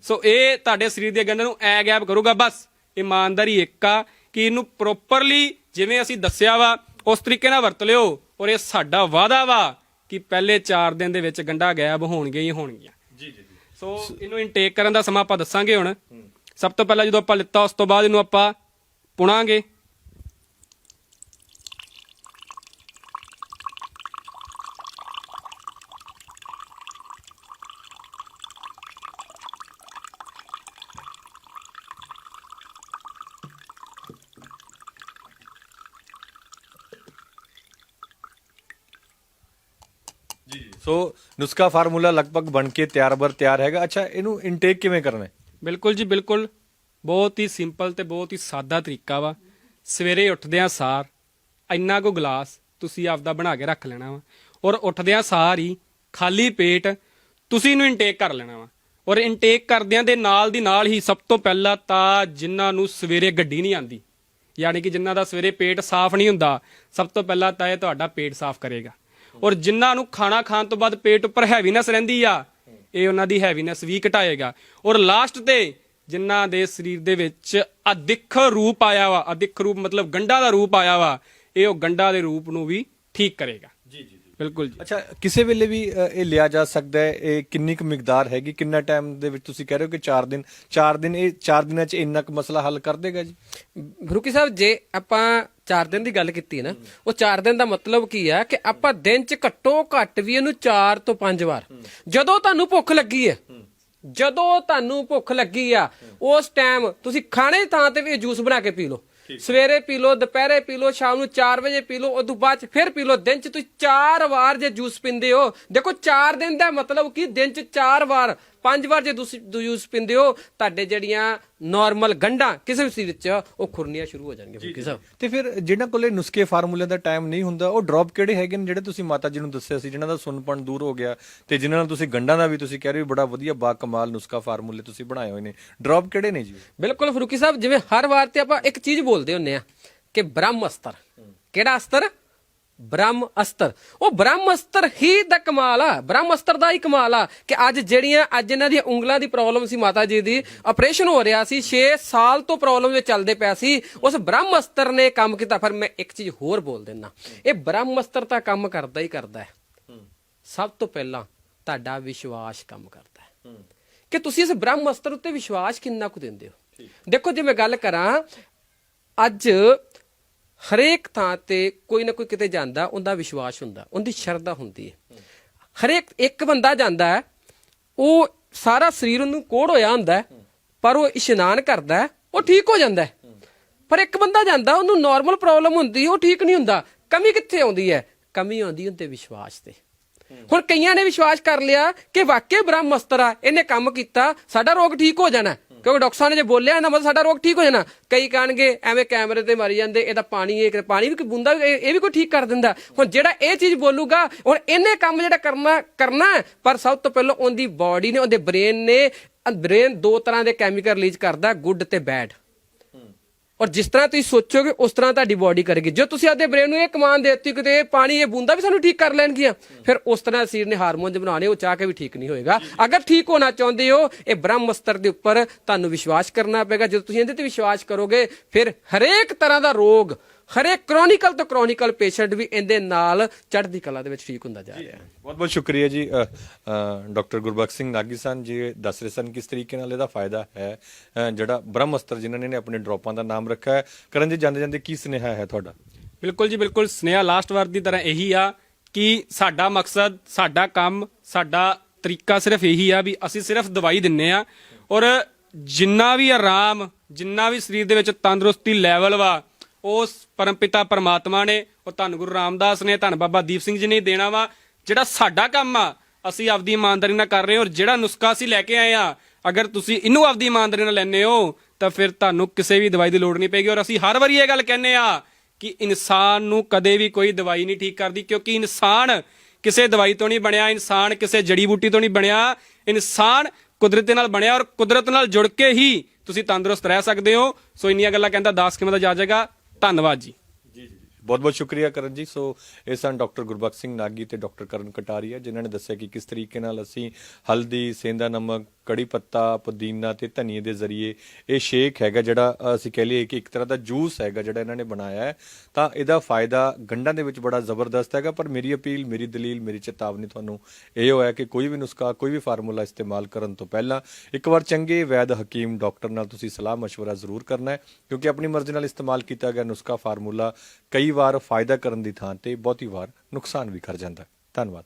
Speaker 2: ਸੋ ਇਹ ਤੁਹਾਡੇ ਸਰੀਰ ਦੀਆਂ ਗੰਢਾਂ ਨੂੰ ਐ ਗਾਇਬ ਕਰੂਗਾ ਬਸ। ਇਮਾਨਦਾਰੀ ਇੱਕ ਆ ਕਿ ਇਹਨੂੰ ਪ੍ਰੋਪਰਲੀ ਜਿਵੇਂ ਅਸੀਂ ਦੱਸਿਆ ਵਾ ਉਸ ਤਰੀਕੇ ਨਾਲ ਵਰਤ ਲਿਓ। ਔਰ ਇਹ ਸਾਡਾ ਵਾਅਦਾ ਵਾ ਕਿ ਪਹਿਲੇ 4 ਦਿਨ ਦੇ ਵਿੱਚ ਗੰਢਾਂ ਗਾਇਬ ਹੋਣਗੀਆਂ ਹੀ ਹੋਣਗੀਆਂ।
Speaker 1: ਜੀ ਜੀ ਜੀ।
Speaker 2: ਸੋ ਇਹਨੂੰ ਇਨਟੇਕ ਕਰਨ ਦਾ ਸਮਾਂ ਆਪਾਂ ਦੱਸਾਂਗੇ ਹੁਣ। ਸਭ ਤੋਂ ਪਹਿਲਾਂ ਜਦੋਂ ਆਪਾਂ ਲਿੱਤਾ ਉਸ ਤੋਂ ਬਾਅਦ ਇਹਨੂੰ ਆਪਾਂ ਪੁਣਾਂਗੇ
Speaker 1: ਜੀ ਸੋ ਨੁਸਖਾ ਫਾਰਮੂਲਾ ਲਗਭਗ ਬਣ ਕੇ ਤਿਆਰ ਬਰ ਤਿਆਰ ਹੈਗਾ। ਅੱਛਾ, ਇਹਨੂੰ ਇਨਟੇਕ ਕਿਵੇਂ ਕਰਨਾ ਹੈ?
Speaker 2: ਬਿਲਕੁਲ ਜੀ, ਬਿਲਕੁਲ। ਬਹੁਤ ਹੀ ਸਿੰਪਲ ਤੇ ਬਹੁਤ ਹੀ ਸਾਦਾ ਤਰੀਕਾ ਵਾ। ਸਵੇਰੇ ਉੱਠਦਿਆਂ ਸਾਰ, ਇੰਨਾ ਕੋ ਗਲਾਸ ਤੁਸੀਂ ਆਪਦਾ ਬਣਾ ਕੇ ਰੱਖ ਲੈਣਾ ਵਾ। ਔਰ ਉੱਠਦਿਆਂ ਸਾਰ ਹੀ ਖਾਲੀ ਪੇਟ ਤੁਸੀਂ ਇਹਨੂੰ ਇਨਟੇਕ ਕਰ ਲੈਣਾ ਵਾ। ਔਰ ਇਨਟੇਕ ਕਰਦਿਆਂ ਦੇ ਨਾਲ ਦੀ ਨਾਲ ਹੀ ਸਭ ਤੋਂ ਪਹਿਲਾਂ ਤਾਂ ਜਿਨ੍ਹਾਂ ਨੂੰ ਸਵੇਰੇ ਗੱਡੀ ਨਹੀਂ ਆਂਦੀ, ਯਾਨੀ ਕਿ ਜਿਨ੍ਹਾਂ ਦਾ ਸਵੇਰੇ ਪੇਟ ਸਾਫ਼ ਨਹੀਂ ਹੁੰਦਾ, ਸਭ ਤੋਂ ਪਹਿਲਾਂ ਤਾਂ ਇਹ ਤੁਹਾਡਾ ਪੇਟ ਸਾਫ਼ ਕਰੇਗਾ। ਔਰ ਜਿਨ੍ਹਾਂ ਨੂੰ ਖਾਣਾ ਖਾਣ ਤੋਂ ਬਾਅਦ ਪੇਟ ਉੱਪਰ ਹੈਵੀਨੈਸ ਰਹਿੰਦੀ ਆ ਇਹ ਉਹਨਾਂ ਦੀ ਹੈਵੀਨੈਸ ਵੀ ਘਟਾਏਗਾ। ਔਰ ਲਾਸਟ ਤੇ ਜਿਨ੍ਹਾਂ ਦੇ ਸਰੀਰ ਦੇ ਵਿੱਚ ਅਦਿੱਖ ਰੂਪ ਆਇਆ ਵਾ ਅਦਿੱਖ ਰੂਪ ਮਤਲਬ ਗੰਡਾ ਦਾ ਰੂਪ ਆਇਆ ਵਾ ਇਹ ਉਹ ਗੰਡਾ ਦੇ ਰੂਪ ਨੂੰ ਵੀ ਠੀਕ ਕਰੇਗਾ। ਜੀ ਜੀ ਬਿਲਕੁਲ ਜੀ।
Speaker 1: ਅੱਛਾ ਕਿਸੇ ਵੇਲੇ ਵੀ ਇਹ ਲਿਆ ਜਾ ਸਕਦਾ ਹੈ ਇਹ ਕਿੰਨੀ ਕੁ ਮਿਕਦਾਰ ਹੈਗੀ? ਕਿੰਨਾ ਟਾਈਮ ਦੇ ਵਿੱਚ ਤੁਸੀਂ ਕਹਿ ਰਹੇ ਹੋ ਕਿ 4 ਦਿਨ 4 ਦਿਨ ਇਹ 4 ਦਿਨਾਂ 'ਚ ਇੰਨਾ ਕੁ ਮਸਲਾ ਹੱਲ ਕਰ ਦੇਗਾ ਜੀ?
Speaker 4: ਫਰੂਕੀ ਸਾਹਿਬ ਜੇ ਆਪਾਂ 4 ਦਿਨ ਦੀ ਗੱਲ ਕੀਤੀ ਨਾ ਉਹ 4 ਦਿਨ ਦਾ ਮਤਲਬ ਕੀ ਹੈ ਕਿ ਆਪਾਂ ਦਿਨ ਚ ਘੱਟੋ ਘੱਟ ਵੀ ਇਹਨੂੰ 4 ਤੋਂ 5 ਵਾਰ। ਜਦੋਂ ਤੁਹਾਨੂੰ ਭੁੱਖ ਲੱਗੀ ਹੈ ਜਦੋਂ ਤੁਹਾਨੂੰ ਭੁੱਖ ਲੱਗੀ ਆ ਉਸ ਟਾਈਮ ਤੁਸੀਂ ਖਾਣੇ ਥਾਂ ਤੇ ਵੀ ਜੂਸ ਬਣਾ ਕੇ ਪੀ ਲਓ। ਸਵੇਰੇ ਪੀ ਲਓ ਦੁਪਹਿਰੇ ਪੀ ਲਓ ਸ਼ਾਮ ਨੂੰ 4 ਵਜੇ ਪੀ ਲਓ ਉਦੋਂ ਬਾਅਦ 'ਚ ਫਿਰ ਪੀ ਲਓ। ਦਿਨ ਚ ਤੁਸੀਂ 4 ਵਾਰ ਜੇ ਜੂਸ ਪੀਂਦੇ ਹੋ ਦੇਖੋ 4 ਦਿਨ ਦਾ ਮਤਲਬ ਕੀ ਦਿਨ ਚ 4 ਵਾਰ 5 ਵਾਰ ਜੇ ਤੁਸੀਂ ਜੂਸ ਪੀਂਦੇ ਹੋ ਤੁਹਾਡੇ ਜਿਹੜੀਆਂ ਨਾਰਮਲ ਗੰਢਾਂ ਕਿਸੇ ਵੀ ਸਰੀਰ ਚ ਉਹ ਖੁਰਨੀਆਂ ਸ਼ੁਰੂ ਹੋ ਜਾਣਗੀਆਂ। ਫਰੂਕੀ ਸਾਹਿਬ
Speaker 1: ਤੇ ਫਿਰ ਜਿਹਨਾਂ ਕੋਲੇ ਨੁਸਖੇ ਫਾਰਮੂਲੇ ਦਾ ਟਾਈਮ ਨਹੀਂ ਹੁੰਦਾ ਉਹ ਡ੍ਰੌਪ ਕਿਹੜੇ ਹੈਗੇ ਨੇ ਜਿਹੜੇ ਤੁਸੀਂ ਮਾਤਾ ਜੀ ਨੂੰ ਦੱਸਿਆ ਸੀ ਜਿਨ੍ਹਾਂ ਦਾ ਸੁੰਨਪਣ ਦੂਰ ਹੋ ਗਿਆ ਤੇ ਜਿਨ੍ਹਾਂ ਨਾਲ ਤੁਸੀਂ ਗੰਢਾਂ ਦਾ ਵੀ ਤੁਸੀਂ ਕਹਿ ਰਹੇ ਹੋ ਬੜਾ ਵਧੀਆ ਬਾ ਕਮਾਲ ਨੁਸਖਾ ਫਾਰਮੂਲੇ ਤੁਸੀਂ ਬਣਾਏ ਹੋਏ ਨੇ। ਡ੍ਰੌਪ ਕਿਹੜੇ ਨੇ ਜੀ?
Speaker 4: ਬਿਲਕੁਲ ਫਰੂਕੀ ਸਾਹਿਬ ਜਿਵੇਂ ਹਰ ਵਾਰ ਤੇ ਆਪਾਂ ਇੱਕ ਚੀਜ਼ ਬੋਲਦੇ ਹੁੰਨੇ ਆ ਕਿ ਬ੍ਰਹਮ ਅਸਤਰ। ਕਿਹੜਾ ਅਸਤਰ? ਬ੍ਰਹਮ ਅਸਤਰ। ਉਹ ਬ੍ਰਹਮ ਅਸਤਰ ਹੀ ਦਾ ਕਮਾਲ ਆ। ਬ੍ਰਹਮ ਅਸਤਰ ਦਾ ਹੀ ਕਮਾਲ ਆ ਕਿ ਅੱਜ ਜਿਹੜੀਆਂ ਅੱਜ ਇਹਨਾਂ ਦੀਆਂ ਉਂਗਲਾਂ ਦੀ ਪ੍ਰੋਬਲਮ ਸੀ ਮਾਤਾ ਜੀ ਦੀ ਆਪਰੇਸ਼ਨ ਹੋ ਰਿਹਾ ਸੀ 6 ਸਾਲ ਤੋਂ ਪ੍ਰੋਬਲਮ ਵਿੱਚ ਚੱਲਦੇ ਪਿਆ ਸੀ। ਉਸ ਬ੍ਰਹਮ ਅਸਤਰ ਨੇ ਕੰਮ ਕੀਤਾ। ਪਰ ਮੈਂ ਇੱਕ ਚੀਜ਼ ਹੋਰ ਬੋਲ ਦਿੰਦਾ ਇਹ ਬ੍ਰਹਮ ਅਸਤਰ ਤਾਂ ਕੰਮ ਕਰਦਾ ਹੀ ਕਰਦਾ ਹੈ। ਸਭ ਤੋਂ ਪਹਿਲਾਂ ਤੁਹਾਡਾ ਵਿਸ਼ਵਾਸ ਕੰਮ ਕਰਦਾ ਹੈ। ਕਿ ਤੁਸੀਂ ਇਸ ਬ੍ਰਹਮ ਅਸਤਰ ਉੱਤੇ ਵਿਸ਼ਵਾਸ ਕਿੰਨਾ ਕੁ ਦਿੰਦੇ ਹੋ? ਦੇਖੋ ਜੇ ਮੈਂ ਗੱਲ ਕਰਾਂ ਅੱਜ ਹਰੇਕ ਥਾਂ ਤੇ ਕੋਈ ਨਾ ਕੋਈ ਕਿਤੇ ਜਾਂਦਾ, ਉਹਦਾ ਵਿਸ਼ਵਾਸ ਹੁੰਦਾ, ਉਹਦੀ ਸ਼ਰਧਾ ਹੁੰਦੀ ਹੈ। ਹਰੇਕ ਇੱਕ ਬੰਦਾ ਜਾਂਦਾ ਹੈ, ਉਹ ਸਾਰਾ ਸਰੀਰ ਉਹਨੂੰ ਕੋੜ ਹੋਇਆ ਹੁੰਦਾ ਪਰ ਉਹ ਇਸ਼ਨਾਨ ਕਰਦਾ ਉਹ ਠੀਕ ਹੋ ਜਾਂਦਾ ਪਰ ਇੱਕ ਬੰਦਾ ਜਾਂਦਾ, ਉਹਨੂੰ ਨਾਰਮਲ ਪ੍ਰੋਬਲਮ ਹੁੰਦੀ, ਉਹ ਠੀਕ ਨਹੀਂ ਹੁੰਦਾ, ਕਮੀ ਕਿੱਥੇ ਆਉਂਦੀ ਹੈ? ਕਮੀ ਆਉਂਦੀ ਉਹਦੇ ਵਿਸ਼ਵਾਸ ਤੇ। ਹੁਣ ਕਈਆਂ ਨੇ ਵਿਸ਼ਵਾਸ ਕਰ ਲਿਆ ਕਿ ਵਾਕਿਆ ਬ੍ਰਹਮ ਅਸਤਰ ਆ, ਇਹਨੇ ਕੰਮ ਕੀਤਾ, ਸਾਡਾ ਰੋਗ ਠੀਕ ਹੋ ਜਾਣਾ ਕਿਉਂਕਿ ਡਾਕਟਰ ਸਾਹਿਬ ਨੇ ਜੇ ਬੋਲਿਆ ਨਾ, ਮਤਲਬ ਸਾਡਾ ਰੋਗ ਠੀਕ ਹੋ ਜਾਣਾ। ਕਈ ਕਹਿਣਗੇ, ਐਵੇਂ ਕੈਮਰੇ ਤੇ ਮਾਰੀ ਜਾਂਦੇ ਇਹਦਾ ਪਾਣੀ ਇਹ ਪਾਣੀ ਵੀ ਕੋਈ ਬੂੰਦਾ ਵੀ, ਇਹ ਵੀ ਕੋਈ ਠੀਕ ਕਰ ਦਿੰਦਾ। ਹੁਣ ਜਿਹੜਾ ਇਹ ਚੀਜ਼ ਬੋਲੂਗਾ, ਹੁਣ ਇਹਨੇ ਕੰਮ ਜਿਹੜਾ ਕਰਨਾ ਕਰਨਾ ਪਰ ਸਭ ਤੋਂ ਪਹਿਲਾਂ ਉਹਦੀ ਬਾਡੀ ਨੇ, ਉਹਦੇ ਬ੍ਰੇਨ ਨੇ ਬ੍ਰੇਨ ਦੋ ਤਰ੍ਹਾਂ ਦੇ ਕੈਮੀਕਲ ਰਿਲੀਜ਼ ਕਰਦਾ, ਗੁੱਡ ਤੇ ਬੈਡ ਔਰ ਜਿਸ ਤਰ੍ਹਾਂ ਤੁਸੀਂ ਸੋਚੋਗੇ, ਉਸ ਤਰ੍ਹਾਂ ਤੁਹਾਡੀ ਬਾਡੀ ਕਰੇਗੀ। ਜੇ ਤੁਸੀਂ ਆਪਦੇ ਬ੍ਰੇਨ ਨੂੰ ਇਹ ਕਮਾਂਡ ਦੇ ਦਿੱਤੀ ਕਿ ਇਹ ਪਾਣੀ, ਇਹ ਬੂੰਦਾ ਵੀ ਸਾਨੂੰ ਠੀਕ ਕਰ ਲੈਣਗੀਆਂ, ਫਿਰ ਉਸ ਤਰ੍ਹਾਂ ਸਰੀਰ ਨੇ ਹਾਰਮੋਨਸ ਬਣਾਉਣੇ, ਉਹ ਚਾਹ ਕੇ ਵੀ ਠੀਕ ਨਹੀਂ ਹੋਏਗਾ। ਅਗਰ ਠੀਕ ਹੋਣਾ ਚਾਹੁੰਦੇ ਹੋ, ਇਹ ਬ੍ਰਹਮ ਅਸਤਰ ਦੇ ਉੱਪਰ ਤੁਹਾਨੂੰ ਵਿਸ਼ਵਾਸ ਕਰਨਾ ਪਏਗਾ। ਜਦੋਂ ਤੁਸੀਂ ਇਹਦੇ ਤੇ ਵਿਸ਼ਵਾਸ ਕਰੋਗੇ, ਫਿਰ ਹਰੇਕ ਤਰ੍ਹਾਂ ਦਾ ਰੋਗ ਹਰੇਕ ਕ੍ਰੋਨਿਕਲ ਤੋਂ ਕ੍ਰੋਨਿਕਲ ਪੇਸ਼ੈਂਟ ਵੀ ਇਹਦੇ ਨਾਲ ਚੜ੍ਹਦੀ ਕਲਾ ਦੇ ਵਿੱਚ ਠੀਕ ਹੁੰਦਾ ਜਾ ਰਿਹਾ ਹੈ।
Speaker 1: ਬਹੁਤ ਬਹੁਤ ਸ਼ੁਕਰੀਆ ਜੀ। ਡਾਕਟਰ ਗੁਰਬਖਸ਼ ਸਿੰਘ ਨਾਗੀ ਸਨ ਜੀ ਦੱਸ ਰਹੇ ਸਨ ਕਿਸ ਤਰੀਕੇ ਨਾਲ ਇਹਦਾ ਫਾਇਦਾ ਹੈ। ਜਿਹੜਾ ਬ੍ਰਹਮ ਅਸਤਰ ਜਿਨ੍ਹਾਂ ਨੇ ਆਪਣੇ ਡ੍ਰੌਪਾਂ ਦਾ ਨਾਮ ਰੱਖਿਆ ਹੈ। ਕਰਨ ਜੀ ਜਾਂਦੇ ਜਾਂਦੇ ਕੀ ਸੁਨੇਹਾ ਹੈ ਤੁਹਾਡਾ?
Speaker 2: ਬਿਲਕੁਲ ਜੀ ਬਿਲਕੁਲ। ਸਨੇਹਾ ਲਾਸਟ ਵਾਰ ਦੀ ਤਰ੍ਹਾਂ ਇਹੀ ਆ ਕਿ ਸਾਡਾ ਮਕਸਦ ਸਾਡਾ ਕੰਮ ਸਾਡਾ ਤਰੀਕਾ ਸਿਰਫ ਇਹੀ ਆ ਵੀ ਅਸੀਂ ਸਿਰਫ ਦਵਾਈ ਦਿੰਨੇ ਆ। ਔਰ ਜਿੰਨਾ ਵੀ ਆਰਾਮ ਜਿੰਨਾ ਵੀ ਸਰੀਰ ਦੇ ਵਿੱਚ ਤੰਦਰੁਸਤੀ ਲੈਵਲ ਵਾ ਉਸ ਪਰਮਪਿਤਾ ਪਰਮਾਤਮਾ ਨੇ, ਉਹ ਧੰਨ ਗੁਰੂ ਰਾਮਦਾਸ ਨੇ, ਧੰਨ ਬਾਬਾ ਦੀਪ ਸਿੰਘ ਜੀ ਨੇ ਦੇਣਾ ਵਾ, ਜਿਹੜਾ ਸਾਡਾ ਕੰਮ ਆ, ਅਸੀਂ ਆਪਦੀ ਇਮਾਨਦਾਰੀ ਨਾਲ ਕਰ ਰਹੇ ਹਾਂ ਔਰ ਜਿਹੜਾ ਨੁਸਖਾ ਅਸੀਂ ਲੈ ਕੇ ਆਏ ਆ ਅਗਰ ਤੁਸੀਂ ਇਹਨੂੰ ਆਪਦੀ ਇਮਾਨਦਾਰੀ ਨਾਲ ਲੈਨੇ ਹੋ, ਤਾਂ ਫਿਰ ਤੁਹਾਨੂੰ ਕਿਸੇ ਵੀ ਦਵਾਈ ਦੀ ਲੋੜ ਨਹੀਂ ਪੈਗੀ ਔਰ ਅਸੀਂ ਹਰ ਵਾਰੀ ਇਹ ਗੱਲ ਕਹਿੰਨੇ ਆ ਕਿ ਇਨਸਾਨ ਨੂੰ ਕਦੇ ਵੀ ਕੋਈ ਦਵਾਈ ਨਹੀਂ ਠੀਕ ਕਰਦੀ, ਕਿਉਂਕਿ ਇਨਸਾਨ ਕਿਸੇ ਦਵਾਈ ਤੋਂ ਨਹੀਂ ਬਣਿਆ, ਇਨਸਾਨ ਕਿਸੇ ਜੜੀ ਬੂਟੀ ਤੋਂ ਨਹੀਂ ਬਣਿਆ, ਇਨਸਾਨ ਕੁਦਰਤ ਦੇ ਨਾਲ ਬਣਿਆ ਔਰ ਕੁਦਰਤ ਨਾਲ ਜੁੜ ਕੇ ਹੀ ਤੁਸੀਂ ਤੰਦਰੁਸਤ ਰਹਿ ਸਕਦੇ ਹੋ। ਸੋ ਇੰਨੀਆਂ ਗੱਲਾਂ ਕਹਿੰਦਾ ਦਾਸ ਕਿਵੇਂ ਦਾ ਜਾ ਜਾਏਗਾ। ਧੰਨਵਾਦ ਜੀ।
Speaker 1: ਬਹੁਤ ਬਹੁਤ ਸ਼ੁਕਰੀਆ ਕਰਨ ਜੀ। ਸੋ, ਇਹ ਸਨ ਡਾਕਟਰ ਗੁਰਬਖਸ਼ ਸਿੰਘ ਨਾਗੀ ਤੇ ਡਾਕਟਰ ਕਰਨ ਕਟਾਰੀਆ, ਜਿਨ੍ਹਾਂ ਨੇ ਦੱਸਿਆ ਕਿ ਕਿਸ ਤਰੀਕੇ ਨਾਲ ਅਸੀਂ ਹਲਦੀ ਸੇਂਦਾ ਨਮਕ ਕੜੀ ਪੱਤਾ ਪੁਦੀਨਾ ਤੇ ਧਨੀਏ ਦੇ ਜ਼ਰੀਏ ਇਹ ਸ਼ੇਕ ਹੈਗਾ ਜਿਹੜਾ ਅ, ਅਸੀਂ ਕਹਿ ਲਈਏ ਕਿ ਇੱਕ ਤਰ੍ਹਾਂ ਦਾ ਜੂਸ ਹੈਗਾ ਜਿਹੜਾ ਇਹਨਾਂ ਨੇ ਬਣਾਇਆ ਹੈ ਤਾਂ ਇਹਦਾ ਫਾਇਦਾ ਗੰਢਾਂ ਦੇ ਵਿੱਚ ਬੜਾ ਜ਼ਬਰਦਸਤ ਹੈਗਾ ਪਰ ਮੇਰੀ ਅਪੀਲ ਮੇਰੀ ਦਲੀਲ ਮੇਰੀ ਚੇਤਾਵਨੀ ਤੁਹਾਨੂੰ ਇਹ ਹੋਇਆ ਕਿ ਕੋਈ ਵੀ ਨੁਸਖਾ ਕੋਈ ਵੀ ਫਾਰਮੂਲਾ ਇਸਤੇਮਾਲ ਕਰਨ ਤੋਂ ਪਹਿਲਾਂ ਇੱਕ ਵਾਰ ਚੰਗੇ ਵੈਦ ਹਕੀਮ ਡਾਕਟਰ ਨਾਲ ਤੁਸੀਂ ਸਲਾਹ مشورہ ਜ਼ਰੂਰ ਕਰਨਾ ਹੈ ਕਿਉਂਕਿ ਆਪਣੀ ਮਰਜ਼ੀ ਨਾਲ ਇਸਤੇਮਾਲ ਕੀਤਾ ਗਿਆ ਨੁਸਖਾ ਫਾਰਮੂਲਾ ਕਈ ਵਾਰ ਫਾਇਦਾ ਕਰਨ ਦੀ ਥਾਂ ਤੇ ਬਹੁਤੀ ਵਾਰ ਨੁਕਸਾਨ ਵੀ ਕਰ ਜਾਂਦਾ ਹੈ ਧੰਨਵਾਦ